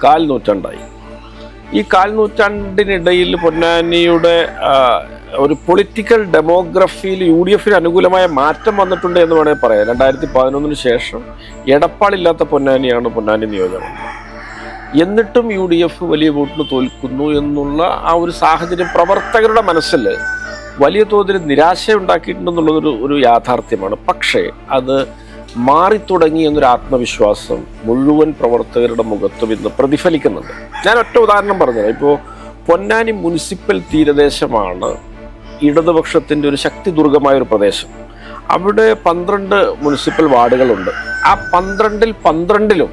കാൽ നൂറ്റാണ്ടായി ഈ കാൽ നൂറ്റാണ്ടിനിടയിൽ പൊന്നാനിയുടെ ഒരു പൊളിറ്റിക്കൽ ഡെമോഗ്രഫിയിൽ യു ഡി എഫിന് അനുകൂലമായ മാറ്റം വന്നിട്ടുണ്ട് എന്ന് വേണമെങ്കിൽ പറയാം. രണ്ടായിരത്തി പതിനൊന്നിന് ശേഷം എടപ്പാളില്ലാത്ത പൊന്നാനിയാണ് പൊന്നാനി നിയോജകമണ്ഡലം. എന്നിട്ടും യു ഡി എഫ് വലിയ വോട്ടിന് തോൽക്കുന്നു എന്നുള്ള ആ ഒരു സാഹചര്യം പ്രവർത്തകരുടെ മനസ്സിൽ വലിയ തോതിൽ നിരാശ ഉണ്ടാക്കിയിട്ടുണ്ടെന്നുള്ളതൊരു ഒരു യാഥാർത്ഥ്യമാണ്. പക്ഷേ അത് മാറിത്തുടങ്ങി എന്നൊരു ആത്മവിശ്വാസം മുഴുവൻ പ്രവർത്തകരുടെ മുഖത്തും ഇന്ന് പ്രതിഫലിക്കുന്നുണ്ട്. ഞാൻ ഒറ്റ ഉദാഹരണം പറഞ്ഞത് ഇപ്പോൾ പൊന്നാനി മുനിസിപ്പൽ തീരദേശമാണ് ഇടതുപക്ഷത്തിന്റെ ഒരു ശക്തി ദുർഗമായ ഒരു പ്രദേശം. അവിടെ പന്ത്രണ്ട് മുനിസിപ്പൽ വാർഡുകളുണ്ട്. ആ പന്ത്രണ്ടിൽ പന്ത്രണ്ടിലും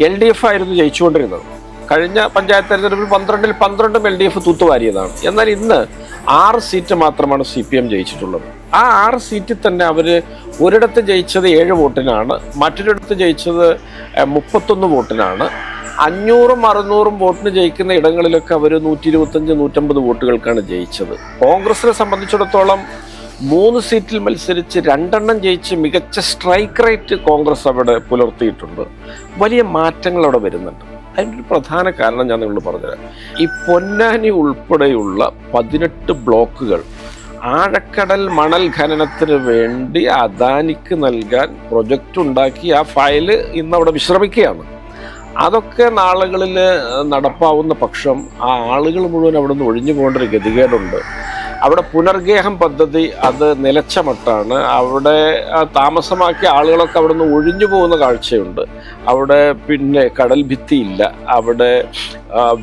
എൽ ഡി എഫ് ആയിരുന്നു ജയിച്ചുകൊണ്ടിരുന്നത്. കഴിഞ്ഞ പഞ്ചായത്ത് തെരഞ്ഞെടുപ്പിൽ പന്ത്രണ്ടിൽ പന്ത്രണ്ടും എൽ ഡി എഫ് തൂത്തുവാരിയതാണ്. എന്നാൽ ഇന്ന് ആറ് സീറ്റ് മാത്രമാണ് സി പി എം ജയിച്ചിട്ടുള്ളത്. ആ ആറ് സീറ്റിൽ തന്നെ അവർ ഒരിടത്ത് ജയിച്ചത് ഏഴ് വോട്ടിനാണ് മറ്റൊരിടത്ത് ജയിച്ചത് മുപ്പത്തൊന്ന് വോട്ടിനാണ്. അഞ്ഞൂറും അറുന്നൂറും വോട്ടിന് ജയിക്കുന്ന ഇടങ്ങളിലൊക്കെ അവർ നൂറ്റി ഇരുപത്തഞ്ച് നൂറ്റമ്പത് വോട്ടുകൾക്കാണ് ജയിച്ചത്. കോൺഗ്രസിനെ സംബന്ധിച്ചിടത്തോളം മൂന്ന് സീറ്റിൽ മത്സരിച്ച് രണ്ടെണ്ണം ജയിച്ച് മികച്ച സ്ട്രൈക്ക് റേറ്റ് കോൺഗ്രസ് അവിടെ പുലർത്തിയിട്ടുണ്ട്. വലിയ മാറ്റങ്ങൾ അവിടെ വരുന്നുണ്ട്. അതിന്റെ ഒരു പ്രധാന കാരണം ഞാൻ നിങ്ങളോട് പറഞ്ഞുതരാം. ഈ പൊന്നാനി ഉൾപ്പെടെയുള്ള പതിനെട്ട് ബ്ലോക്കുകൾ ആഴക്കടൽ മണൽ ഖനനത്തിന് വേണ്ടി അദാനിക്ക് നൽകാൻ പ്രൊജക്റ്റ് ഉണ്ടാക്കി ആ ഫയൽ ഇന്ന് അവിടെ വിശ്രമിക്കുകയാണ്. അതൊക്കെ നാളുകളിൽ നടപ്പാവുന്ന പക്ഷം ആ ആളുകൾ മുഴുവൻ അവിടെ നിന്ന് ഒഴിഞ്ഞു പോകേണ്ട ഒരു ഗതികേടുണ്ട്. അവിടെ പുനർഗേഹം പദ്ധതി അത് നിലച്ച മട്ടാണ്. അവിടെ താമസമാക്കിയ ആളുകളൊക്കെ അവിടെ നിന്ന് ഒഴിഞ്ഞു പോകുന്ന കാഴ്ചയുണ്ട്. അവിടെ പിന്നെ കടൽ ഭിത്തിയില്ല. അവിടെ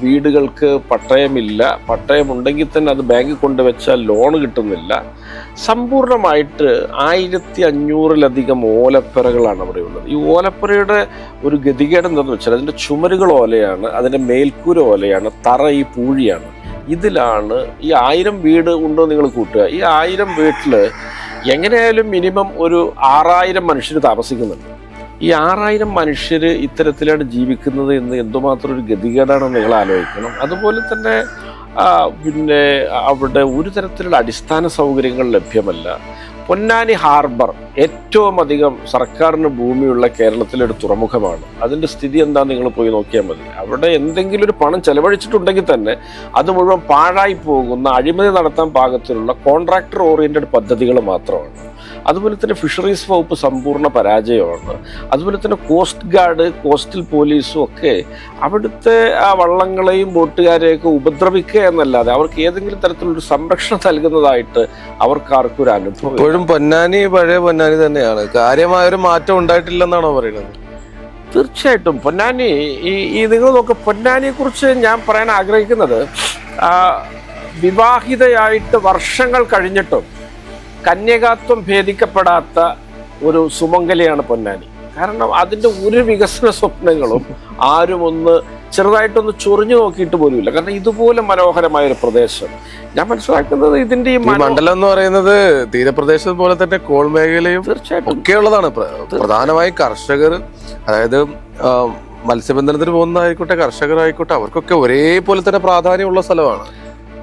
വീടുകൾക്ക് പട്ടയമില്ല. പട്ടയമുണ്ടെങ്കിൽ തന്നെ അത് ബാങ്കിൽ കൊണ്ടുവച്ചാൽ ലോൺ കിട്ടുന്നില്ല. സമ്പൂർണമായിട്ട് ആയിരത്തി അഞ്ഞൂറിലധികം ഓലപ്പുരകളാണ് അവിടെ ഉള്ളത്. ഈ ഓലപ്പുരയുടെ ഒരു ഗതികേട് എന്താണെന്ന് വെച്ചാൽ അതിന്റെ ചുമരുകൾ ഓലയാണ് അതിന്റെ മേൽക്കൂര ഓലയാണ് തറ ഈ പൂഴിയാണ്. ഇതിലാണ് ഈ ആയിരം വീട് ഉണ്ടോ നിങ്ങൾ കൂട്ടുക. ഈ ആയിരം വീട്ടിൽ എങ്ങനെയായാലും മിനിമം ഒരു ആറായിരം മനുഷ്യർ താമസിക്കുന്നുണ്ട്. ഈ ആറായിരം മനുഷ്യർ ഇത്തരത്തിലാണ് ജീവിക്കുന്നത് എന്ന് എന്തുമാത്രം ഒരു ഗതികേടാണെന്ന് നിങ്ങൾ ആലോചിക്കണം. അതുപോലെ തന്നെ പിന്നെ അവിടെ ഒരു തരത്തിലുള്ള അടിസ്ഥാന സൗകര്യങ്ങൾ ലഭ്യമല്ല. പൊന്നാനി ഹാർബർ ഏറ്റവും അധികം സർക്കാരിന് ഭൂമിയുള്ള കേരളത്തിലെ ഒരു തുറമുഖമാണ്. അതിന്റെ സ്ഥിതി എന്താണെന്ന് നിങ്ങൾ പോയി നോക്കിയാൽ മതി. അവിടെ എന്തെങ്കിലും ഒരു പണം ചെലവഴിച്ചിട്ടുണ്ടെങ്കിൽ തന്നെ അത് മുഴുവൻ പാഴായി പോകുന്ന അഴിമതി നടത്താൻ പാകത്തിലുള്ള കോൺട്രാക്ടർ ഓറിയന്റഡ് പദ്ധതികൾ മാത്രമാണ്. അതുപോലെ തന്നെ ഫിഷറീസ് വകുപ്പ് സമ്പൂർണ പരാജയമാണ്. അതുപോലെ തന്നെ കോസ്റ്റ് ഗാർഡ് കോസ്റ്റൽ പോലീസും ഒക്കെ അവിടുത്തെ ആ വള്ളങ്ങളെയും ബോട്ടുകാരെയൊക്കെ ഉപദ്രവിക്കുക എന്നല്ലാതെ അവർക്ക് ഏതെങ്കിലും തരത്തിലൊരു സംരക്ഷണം നൽകുന്നതായിട്ട് അവർക്കാർക്കും ഒരു അനുഭവം. ഇപ്പോഴും പൊന്നാനി പഴയ പൊന്നാനി തന്നെയാണ്. കാര്യമായ ഒരു മാറ്റം ഉണ്ടായിട്ടില്ലെന്നാണോ പറയുന്നത്? തീർച്ചയായിട്ടും. പൊന്നാനി ഈ ഈ നിങ്ങൾ നോക്ക് പൊന്നാനിയെ കുറിച്ച് ഞാൻ പറയാൻ ആഗ്രഹിക്കുന്നത് വിവാഹിതയായിട്ട് വർഷങ്ങൾ കഴിഞ്ഞിട്ടും കന്യകാത്വം ഭേദിക്കപ്പെടാത്ത ഒരു സുമംഗലയാണ് പൊന്നാനി. കാരണം അതിന്റെ ഒരു വികസന സ്വപ്നങ്ങളും ആരും ഒന്ന് ചെറുതായിട്ടൊന്ന് ചൊറിഞ്ഞു നോക്കിയിട്ട് പോലുമില്ല. കാരണം ഇതുപോലെ മനോഹരമായ ഒരു പ്രദേശം. ഞാൻ മനസ്സിലാക്കുന്നത് ഇതിന്റെ ഈ മണ്ഡലം എന്ന് പറയുന്നത് തീരപ്രദേശം പോലെ തന്നെ കോൾ മേഖലയും തീർച്ചയായിട്ടും. ഒക്കെയുള്ളതാണ്. പ്ര- പ്രധാനമായും കർഷകർ അതായത് മത്സ്യബന്ധനത്തിന് പോകുന്നതായിക്കോട്ടെ കർഷകരായിക്കോട്ടെ അവർക്കൊക്കെ ഒരേപോലെ തന്നെ പ്രാധാന്യമുള്ള സ്ഥലമാണ്.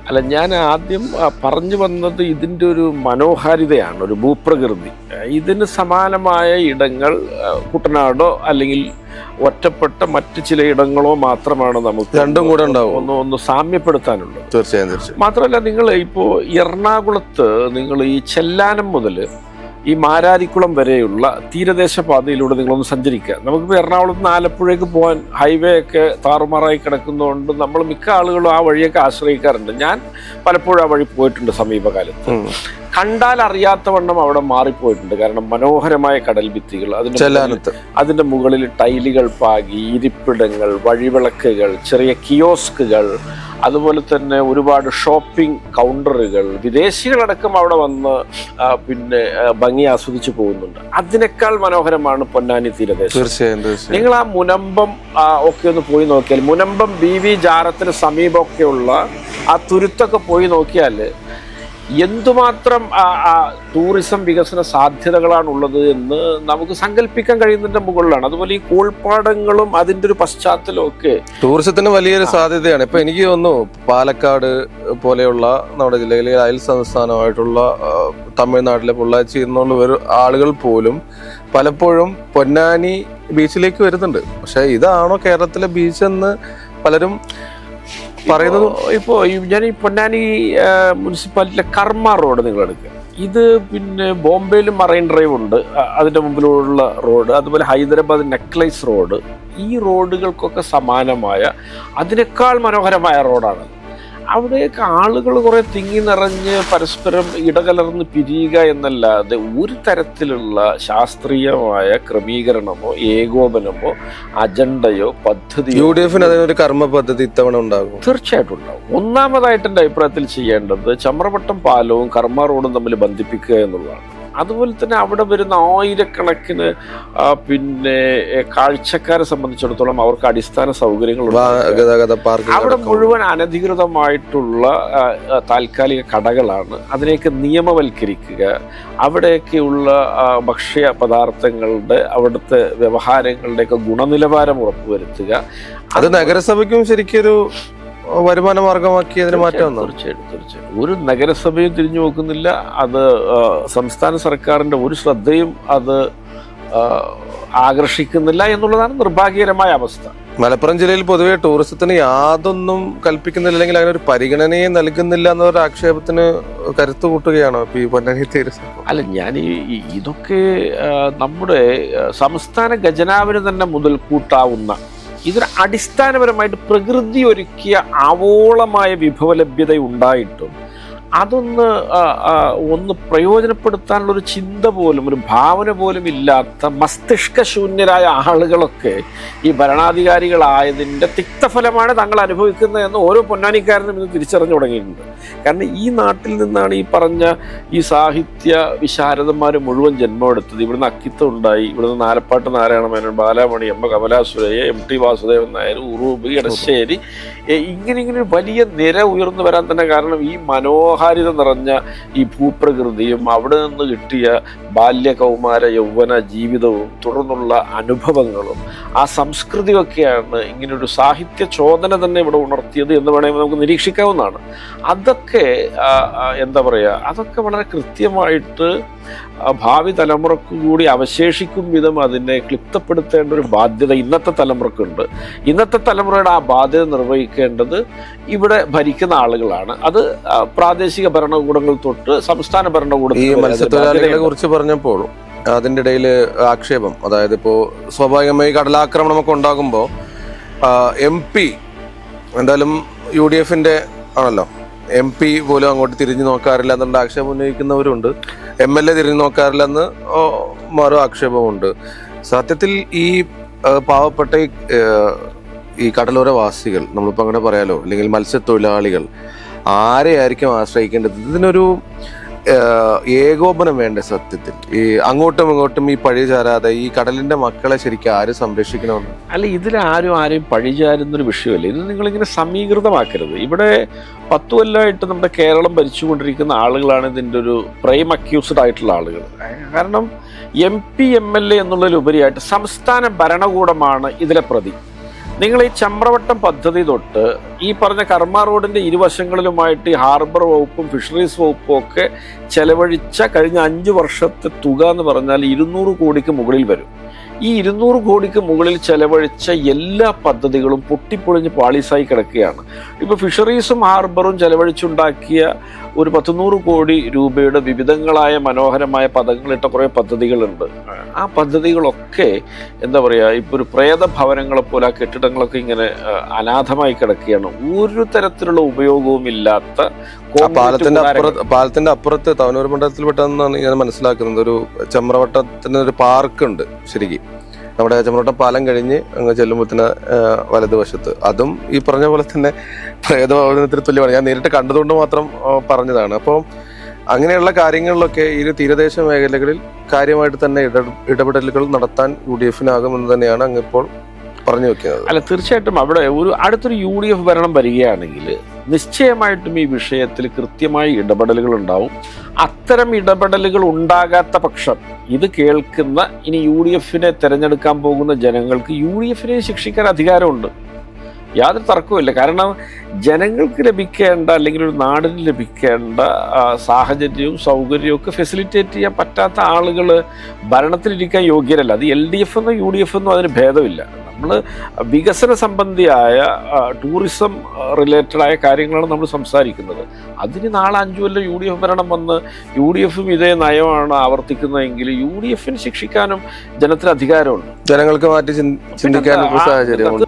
അല്ല ഞാൻ ആദ്യം പറഞ്ഞു വന്നത് ഇതിന്റെ ഒരു മനോഹാരിതയാണ് ഒരു ഭൂപ്രകൃതി. ഇതിന് സമാനമായ ഇടങ്ങൾ കുട്ടനാടോ അല്ലെങ്കിൽ ഒറ്റപ്പെട്ട മറ്റ് ചില ഇടങ്ങളോ മാത്രമാണ് നമുക്ക് രണ്ടും കൂടെ ഉണ്ടാവും. ഒന്ന് ഒന്ന് സാമ്യപ്പെടുത്താനുള്ളത്. തീർച്ചയായും തീർച്ചയായും. മാത്രമല്ല നിങ്ങൾ ഇപ്പോൾ എറണാകുളത്ത് നിങ്ങൾ ഈ ചെല്ലാനം മുതൽ ഈ മാരാരിക്കുളം വരെയുള്ള തീരദേശ പാതയിലൂടെ നിങ്ങളൊന്ന് സഞ്ചരിക്കുക. നമുക്കിപ്പോൾ എറണാകുളത്ത് നിന്ന് ആലപ്പുഴയ്ക്ക് പോകാൻ ഹൈവേ ഒക്കെ താറുമാറായി കിടക്കുന്നതുകൊണ്ട് നമ്മൾ മിക്ക ആളുകളും ആ വഴിയൊക്കെ ആശ്രയിക്കാറുണ്ട്. ഞാൻ പലപ്പോഴും ആ വഴി പോയിട്ടുണ്ട് സമീപകാലത്ത്. കണ്ടാൽ അറിയാത്ത വണ്ണം അവിടെ മാറിപ്പോയിട്ടുണ്ട്. കാരണം മനോഹരമായ കടൽ ഭിത്തികൾ അതിന്റെ അതിന്റെ മുകളിൽ ടൈലുകൾ പാകി ഇരിപ്പിടങ്ങൾ വഴിവിളക്കുകൾ ചെറിയ കിയോസ്കുകൾ അതുപോലെ തന്നെ ഒരുപാട് ഷോപ്പിംഗ് കൗണ്ടറുകൾ. വിദേശികളടക്കം അവിടെ വന്ന് പിന്നെ ഭംഗി ആസ്വദിച്ചു പോകുന്നുണ്ട്. അതിനേക്കാൾ മനോഹരമാണ് പൊന്നാനി തീരദേശം. തീർച്ചയായും തീർച്ചയായും. നിങ്ങൾ ആ മുനമ്പം ഒക്കെ ഒന്ന് പോയി നോക്കിയാൽ മുനമ്പം ബി വി ജാറത്തിന് സമീപമൊക്കെയുള്ള ആ തുരുത്തൊക്കെ പോയി നോക്കിയാൽ എന്തുമാത്രം ടൂറിസം വികസന സാധ്യതകളാണുള്ളത് എന്ന് നമുക്ക് സങ്കല്പിക്കാൻ കഴിയുന്നതിന്റെ മുകളിലാണ്. അതുപോലെ ഈ കോൾപ്പാടങ്ങളും അതിന്റെ ഒരു പശ്ചാത്തലവും ഒക്കെ ടൂറിസത്തിന് വലിയൊരു സാധ്യതയാണ്. ഇപ്പൊ എനിക്ക് തോന്നുന്നു പാലക്കാട് പോലെയുള്ള നമ്മുടെ ജില്ലയിലെ അയൽ സംസ്ഥാനമായിട്ടുള്ള തമിഴ്നാട്ടിലെ പൊള്ളാച്ചി എന്നുള്ള ഒരു ആളുകൾ പോലും പലപ്പോഴും പൊന്നാനി ബീച്ചിലേക്ക് വരുന്നുണ്ട്. പക്ഷെ ഇതാണോ കേരളത്തിലെ ബീച്ച് എന്ന് പലരും പറയുന്നത് ഇപ്പോൾ ഞാൻ ഈ പൊന്നാനി മുനിസിപ്പാലിറ്റിയിലെ കർമ്മ റോഡ് നിങ്ങൾ എടുക്കുക. ഇത് പിന്നെ ബോംബെയിൽ മറൈൻ ഡ്രൈവ് ഉണ്ട്. അതിന്റെ അതിന്റെ മുമ്പിലുള്ള റോഡ് അതുപോലെ ഹൈദരാബാദ് നെക്ലൈസ് റോഡ്. ഈ റോഡുകൾക്കൊക്കെ സമാനമായ അതിനേക്കാൾ മനോഹരമായ റോഡാണ്. അവിടെയൊക്കെ ആളുകൾ കുറെ തിങ്ങി നിറഞ്ഞ് പരസ്പരം ഇടകലർന്ന് പിരിയുക എന്നല്ലാതെ ഒരു തരത്തിലുള്ള ശാസ്ത്രീയമായ ക്രമീകരണമോ ഏകോപനമോ അജണ്ടയോ പദ്ധതി യു ഡി എഫിന് അതിനൊരു കർമ്മ പദ്ധതി ഇത്തവണ ഉണ്ടാകും തീർച്ചയായിട്ടും ഉണ്ടാകും. ഒന്നാമതായിട്ട് എന്റെ അഭിപ്രായത്തിൽ ചെയ്യേണ്ടത് ചമ്രവട്ടം പാലവും കർമ്മ റോഡും തമ്മിൽ ബന്ധിപ്പിക്കുക എന്നുള്ളതാണ്. അതുപോലെ തന്നെ അവിടെ വരുന്ന ആയിരക്കണക്കിന് പിന്നെ കാഴ്ചക്കാരെ സംബന്ധിച്ചിടത്തോളം അവർക്ക് അടിസ്ഥാന പാർക്ക് അവിടെ മുഴുവൻ അനധികൃതമായിട്ടുള്ള താൽക്കാലിക കടകളാണ്. അതിനെയൊക്കെ നിയമവൽക്കരിക്കുക. അവിടെയൊക്കെയുള്ള ഭക്ഷ്യ പദാർത്ഥങ്ങളുടെ അവിടുത്തെ വ്യവഹാരങ്ങളുടെയൊക്കെ ഗുണനിലവാരം ഉറപ്പുവരുത്തുക. അത് നഗരസഭയ്ക്കും ശരിക്കൊരു വരുമാന മാർഗമാക്കി അതിന് മാറ്റം തീർച്ചയായിട്ടും തീർച്ചയായിട്ടും ഒരു നഗരസഭയും തിരിഞ്ഞു നോക്കുന്നില്ല. അത് സംസ്ഥാന സർക്കാരിന്റെ ഒരു ശ്രദ്ധയും അത് ആകർഷിക്കുന്നില്ല എന്നുള്ളതാണ് നിർഭാഗ്യകരമായ അവസ്ഥ. മലപ്പുറം ജില്ലയിൽ പൊതുവെ ടൂറിസത്തിന് യാതൊന്നും കൽപ്പിക്കുന്നില്ല അല്ലെങ്കിൽ അങ്ങനെ ഒരു പരിഗണനയെ നൽകുന്നില്ല എന്നൊരു ആക്ഷേപത്തിന് കരുത്തു കൂട്ടുകയാണോ ഇപ്പൊ ഈ പൊന്നാനി തീരസഭ? അല്ല ഞാൻ ഈ ഇതൊക്കെ നമ്മുടെ സംസ്ഥാന ഖജനാവിന് തന്നെ മുതൽക്കൂട്ടാവുന്ന ഇതിന് അടിസ്ഥാനപരമായിട്ട് പ്രകൃതി ഒരുക്കിയ ആവോളമായ വിഭവ ലഭ്യത ഉണ്ടായിട്ടും അതൊന്ന് ഒന്ന് പ്രയോജനപ്പെടുത്താനുള്ള ഒരു ചിന്ത പോലും ഒരു ഭാവന പോലും ഇല്ലാത്ത മസ്തിഷ്ക ശൂന്യരായ ആളുകളൊക്കെ ഈ ഭരണാധികാരികളായതിന്റെ തിക്തഫലമാണ് തങ്ങൾ അനുഭവിക്കുന്നത് എന്ന് ഓരോ പൊന്നാനിക്കാരനും ഇന്ന് തിരിച്ചറിഞ്ഞു തുടങ്ങിയിട്ടുണ്ട്. കാരണം ഈ നാട്ടിൽ നിന്നാണ് ഈ പറഞ്ഞ ഈ സാഹിത്യ വിശാരദന്മാർ മുഴുവൻ ജന്മമെടുത്തത് ഇവിടുന്ന് അക്കിത്തം ഉണ്ടായി. ഇവിടുന്ന് Nalappat Narayana Menon Balamani M Kamala Suraiyya M T Vasudevan Nair Uroob Edasseri ഇങ്ങനെ ഇങ്ങനെ ഒരു വലിയ നിര ഉയർന്നു വരാൻ തന്നെ കാരണം ഈ മനോഹാരിത നിറഞ്ഞ ഈ ഭൂപ്രകൃതിയും അവിടെ നിന്ന് കിട്ടിയ ബാല്യകൗമാര യൗവന ജീവിതവും തുടർന്നുള്ള അനുഭവങ്ങളും ആ സംസ്കൃതിയൊക്കെയാണ് ഇങ്ങനൊരു സാഹിത്യ ചോദന തന്നെ ഇവിടെ ഉണർത്തിയത് എന്ന് വേണമെങ്കിൽ നമുക്ക് നിരീക്ഷിക്കാവുന്നതാണ്. അതൊക്കെ എന്താ പറയുക അതൊക്കെ വളരെ കൃത്യമായിട്ട് ഭാവി തലമുറയ്ക്ക് കൂടി അവശേഷിക്കും വിധം അതിനെ ക്ലിപ്തപ്പെടുത്തേണ്ട ഒരു ബാധ്യത ഇന്നത്തെ തലമുറക്കുണ്ട്. ഇന്നത്തെ തലമുറയുടെ ആ ബാധ്യത നിർവഹിക്കേണ്ടത് ഇവിടെ ഭരിക്കുന്ന ആളുകളാണ്. അത് പ്രാദേശിക ഭരണകൂടങ്ങൾ തൊട്ട് സംസ്ഥാന ഈ അത് മത്സ്യത്തൊഴിലാളികളെ കുറിച്ച് പറഞ്ഞപ്പോൾ അതിന്റെ ഇടയിൽ ആക്ഷേപം അതായത് ഇപ്പോൾ സ്വാഭാവികമായി കടലാക്രമണമൊക്കെ ഉണ്ടാകുമ്പോൾ എം പി എന്തായാലും യു ഡി എഫിന്റെ ആണല്ലോ എം പി പോലും അങ്ങോട്ട് തിരിഞ്ഞു നോക്കാറില്ല എന്നുള്ള ആക്ഷേപം ഉന്നയിക്കുന്നവരുണ്ട്. എം എൽ എ തിരിഞ്ഞു നോക്കാറില്ല എന്ന് മറോ ആക്ഷേപമുണ്ട്. സത്യത്തിൽ ഈ പാവപ്പെട്ട ഈ, കടലോരവാസികൾ കടലോര വാസികൾ നമ്മളിപ്പോൾ അങ്ങനെ പറയാലോ അല്ലെങ്കിൽ മത്സ്യത്തൊഴിലാളികൾ ആരെയായിരിക്കും ആശ്രയിക്കേണ്ടത്? ഇതിനൊരു ഏകോപനം വേണ്ട സത്യത്തിൽ? ഈ അങ്ങോട്ടും ഇങ്ങോട്ടും ഈ പഴിചാരാതെ ഈ കടലിന്റെ മക്കളെ ശരിക്കും ആര് സംരക്ഷിക്കണമെന്ന്? അല്ല ഇതിൽ ആരും ആരെയും പഴിചാരുന്നൊരു വിഷയമല്ല. ഇത് നിങ്ങളിങ്ങനെ സമീകൃതമാക്കരുത്. ഇവിടെ പത്തു കൊല്ലമായിട്ട് നമ്മുടെ കേരളം ഭരിച്ചുകൊണ്ടിരിക്കുന്ന ആളുകളാണ് ഇതിന്റെ ഒരു പ്രൈം അക്യൂസ്ഡ് ആയിട്ടുള്ള ആളുകൾ. കാരണം M P M L A എന്നുള്ളതിലുപരിയായിട്ട് സംസ്ഥാന ഭരണകൂടമാണ് ഇതിലെ പ്രതി. നിങ്ങൾ ഈ ചമ്രവട്ടം പദ്ധതി തൊട്ട് ഈ പറഞ്ഞ കർമ്മ റോഡിന്റെ ഇരുവശങ്ങളിലുമായിട്ട് ഈ ഹാർബർ വകുപ്പും ഫിഷറീസ് വകുപ്പും ഒക്കെ ചെലവഴിച്ച കഴിഞ്ഞ അഞ്ച് വർഷത്തെ തുക എന്ന് പറഞ്ഞാൽ ഇരുന്നൂറ് കോടിക്ക് മുകളിൽ വരും. ഈ ഇരുന്നൂറ് കോടിക്ക് മുകളിൽ ചെലവഴിച്ച എല്ലാ പദ്ധതികളും പൊട്ടിപ്പൊളിഞ്ഞ് പാളീസായി കിടക്കുകയാണ്. ഇപ്പോൾ ഫിഷറീസും ഹാർബറും ചെലവഴിച്ചുണ്ടാക്കിയ ഒരു പത്തുനൂറ് കോടി രൂപയുടെ വിവിധങ്ങളായ മനോഹരമായ പദങ്ങളിട്ട കുറേ പദ്ധതികളുണ്ട്. ആ പദ്ധതികളൊക്കെ എന്താ പറയുക ഇപ്പോൾ ഒരു പ്രേത ഭവനങ്ങളെ പോലെ ആ കെട്ടിടങ്ങളൊക്കെ ഇങ്ങനെ അനാഥമായി കിടക്കുകയാണ്. ഒരു തരത്തിലുള്ള ഉപയോഗവും ഇല്ലാത്ത പാലത്തിന്റെ അപ്പുറത്ത് പാലത്തിന്റെ അപ്പുറത്ത് തവനൂർ മണ്ഡലത്തിൽ പെട്ടെന്നാണ് ഞാൻ മനസ്സിലാക്കുന്നത് ഒരു ചമ്രവട്ടത്തിന് ഒരു പാർക്ക് ഉണ്ട് ശരിക്കും. നമ്മുടെ ചമ്രവട്ടം പാലം കഴിഞ്ഞ് അങ്ങ് ചെല്ലുമ്പോഴത്തിന് വലതുവശത്ത്. അതും ഈ പറഞ്ഞ പോലെ തന്നെ പ്രേതഭവനത്തിന് തുല്യമാണ്. ഞാൻ നേരിട്ട് കണ്ടതുകൊണ്ട് മാത്രം പറഞ്ഞതാണ്. അപ്പോൾ അങ്ങനെയുള്ള കാര്യങ്ങളിലൊക്കെ ഈ തീരദേശ മേഖലകളിൽ കാര്യമായിട്ട് തന്നെ ഇട ഇടപെടലുകൾ നടത്താൻ യു ഡി എഫിനാകുമെന്ന് തന്നെയാണ് അങ്ങിപ്പോൾ പറഞ്ഞു വെക്കുന്നത്. അല്ല തീർച്ചയായിട്ടും അവിടെ ഒരു അടുത്തൊരു യു ഡി എഫ് ഭരണം വരികയാണെങ്കിൽ നിശ്ചയമായിട്ടും ഈ വിഷയത്തിൽ കൃത്യമായി ഇടപെടലുകൾ ഉണ്ടാവും അത്തരം ഇടപെടലുകൾ ഉണ്ടാകാത്ത പക്ഷം ഇത് കേൾക്കുന്ന ഇനി യു ഡി എഫിനെ തിരഞ്ഞെടുക്കാൻ പോകുന്ന ജനങ്ങൾക്ക് യു ഡി എഫിനെ ശിക്ഷിക്കാൻ അധികാരമുണ്ട്. യാതൊരു തർക്കവുമില്ല. കാരണം ജനങ്ങൾക്ക് ലഭിക്കേണ്ട അല്ലെങ്കിൽ ഒരു നാടിന് ലഭിക്കേണ്ട സാഹചര്യവും സൗകര്യവും ഒക്കെ ഫെസിലിറ്റേറ്റ് ചെയ്യാൻ പറ്റാത്ത ആളുകൾ ഭരണത്തിലിരിക്കാൻ യോഗ്യരല്ല. അത് എൽ ഡി എഫ് എന്നോ യു ഡി എഫ് എന്നോ അതിന് ഭേദമില്ല. നമ്മൾ വികസന സംബന്ധിയായ ടൂറിസം റിലേറ്റഡായ ആയ കാര്യങ്ങളാണ് നമ്മൾ സംസാരിക്കുന്നത്. അതിന് നാളെ അഞ്ചു കൊല്ലം യു ഡി എഫ് ഭരണം വന്ന് യു ഡി എഫും ഇതേ നയമാണ് ആവർത്തിക്കുന്നതെങ്കിൽ യു ഡി എഫിന് ശിക്ഷിക്കാനും ജനത്തിന് അധികാരമുണ്ട്. ജനങ്ങൾക്ക് മാറ്റി ചിന്തിക്കാനും സാഹചര്യമുണ്ട്.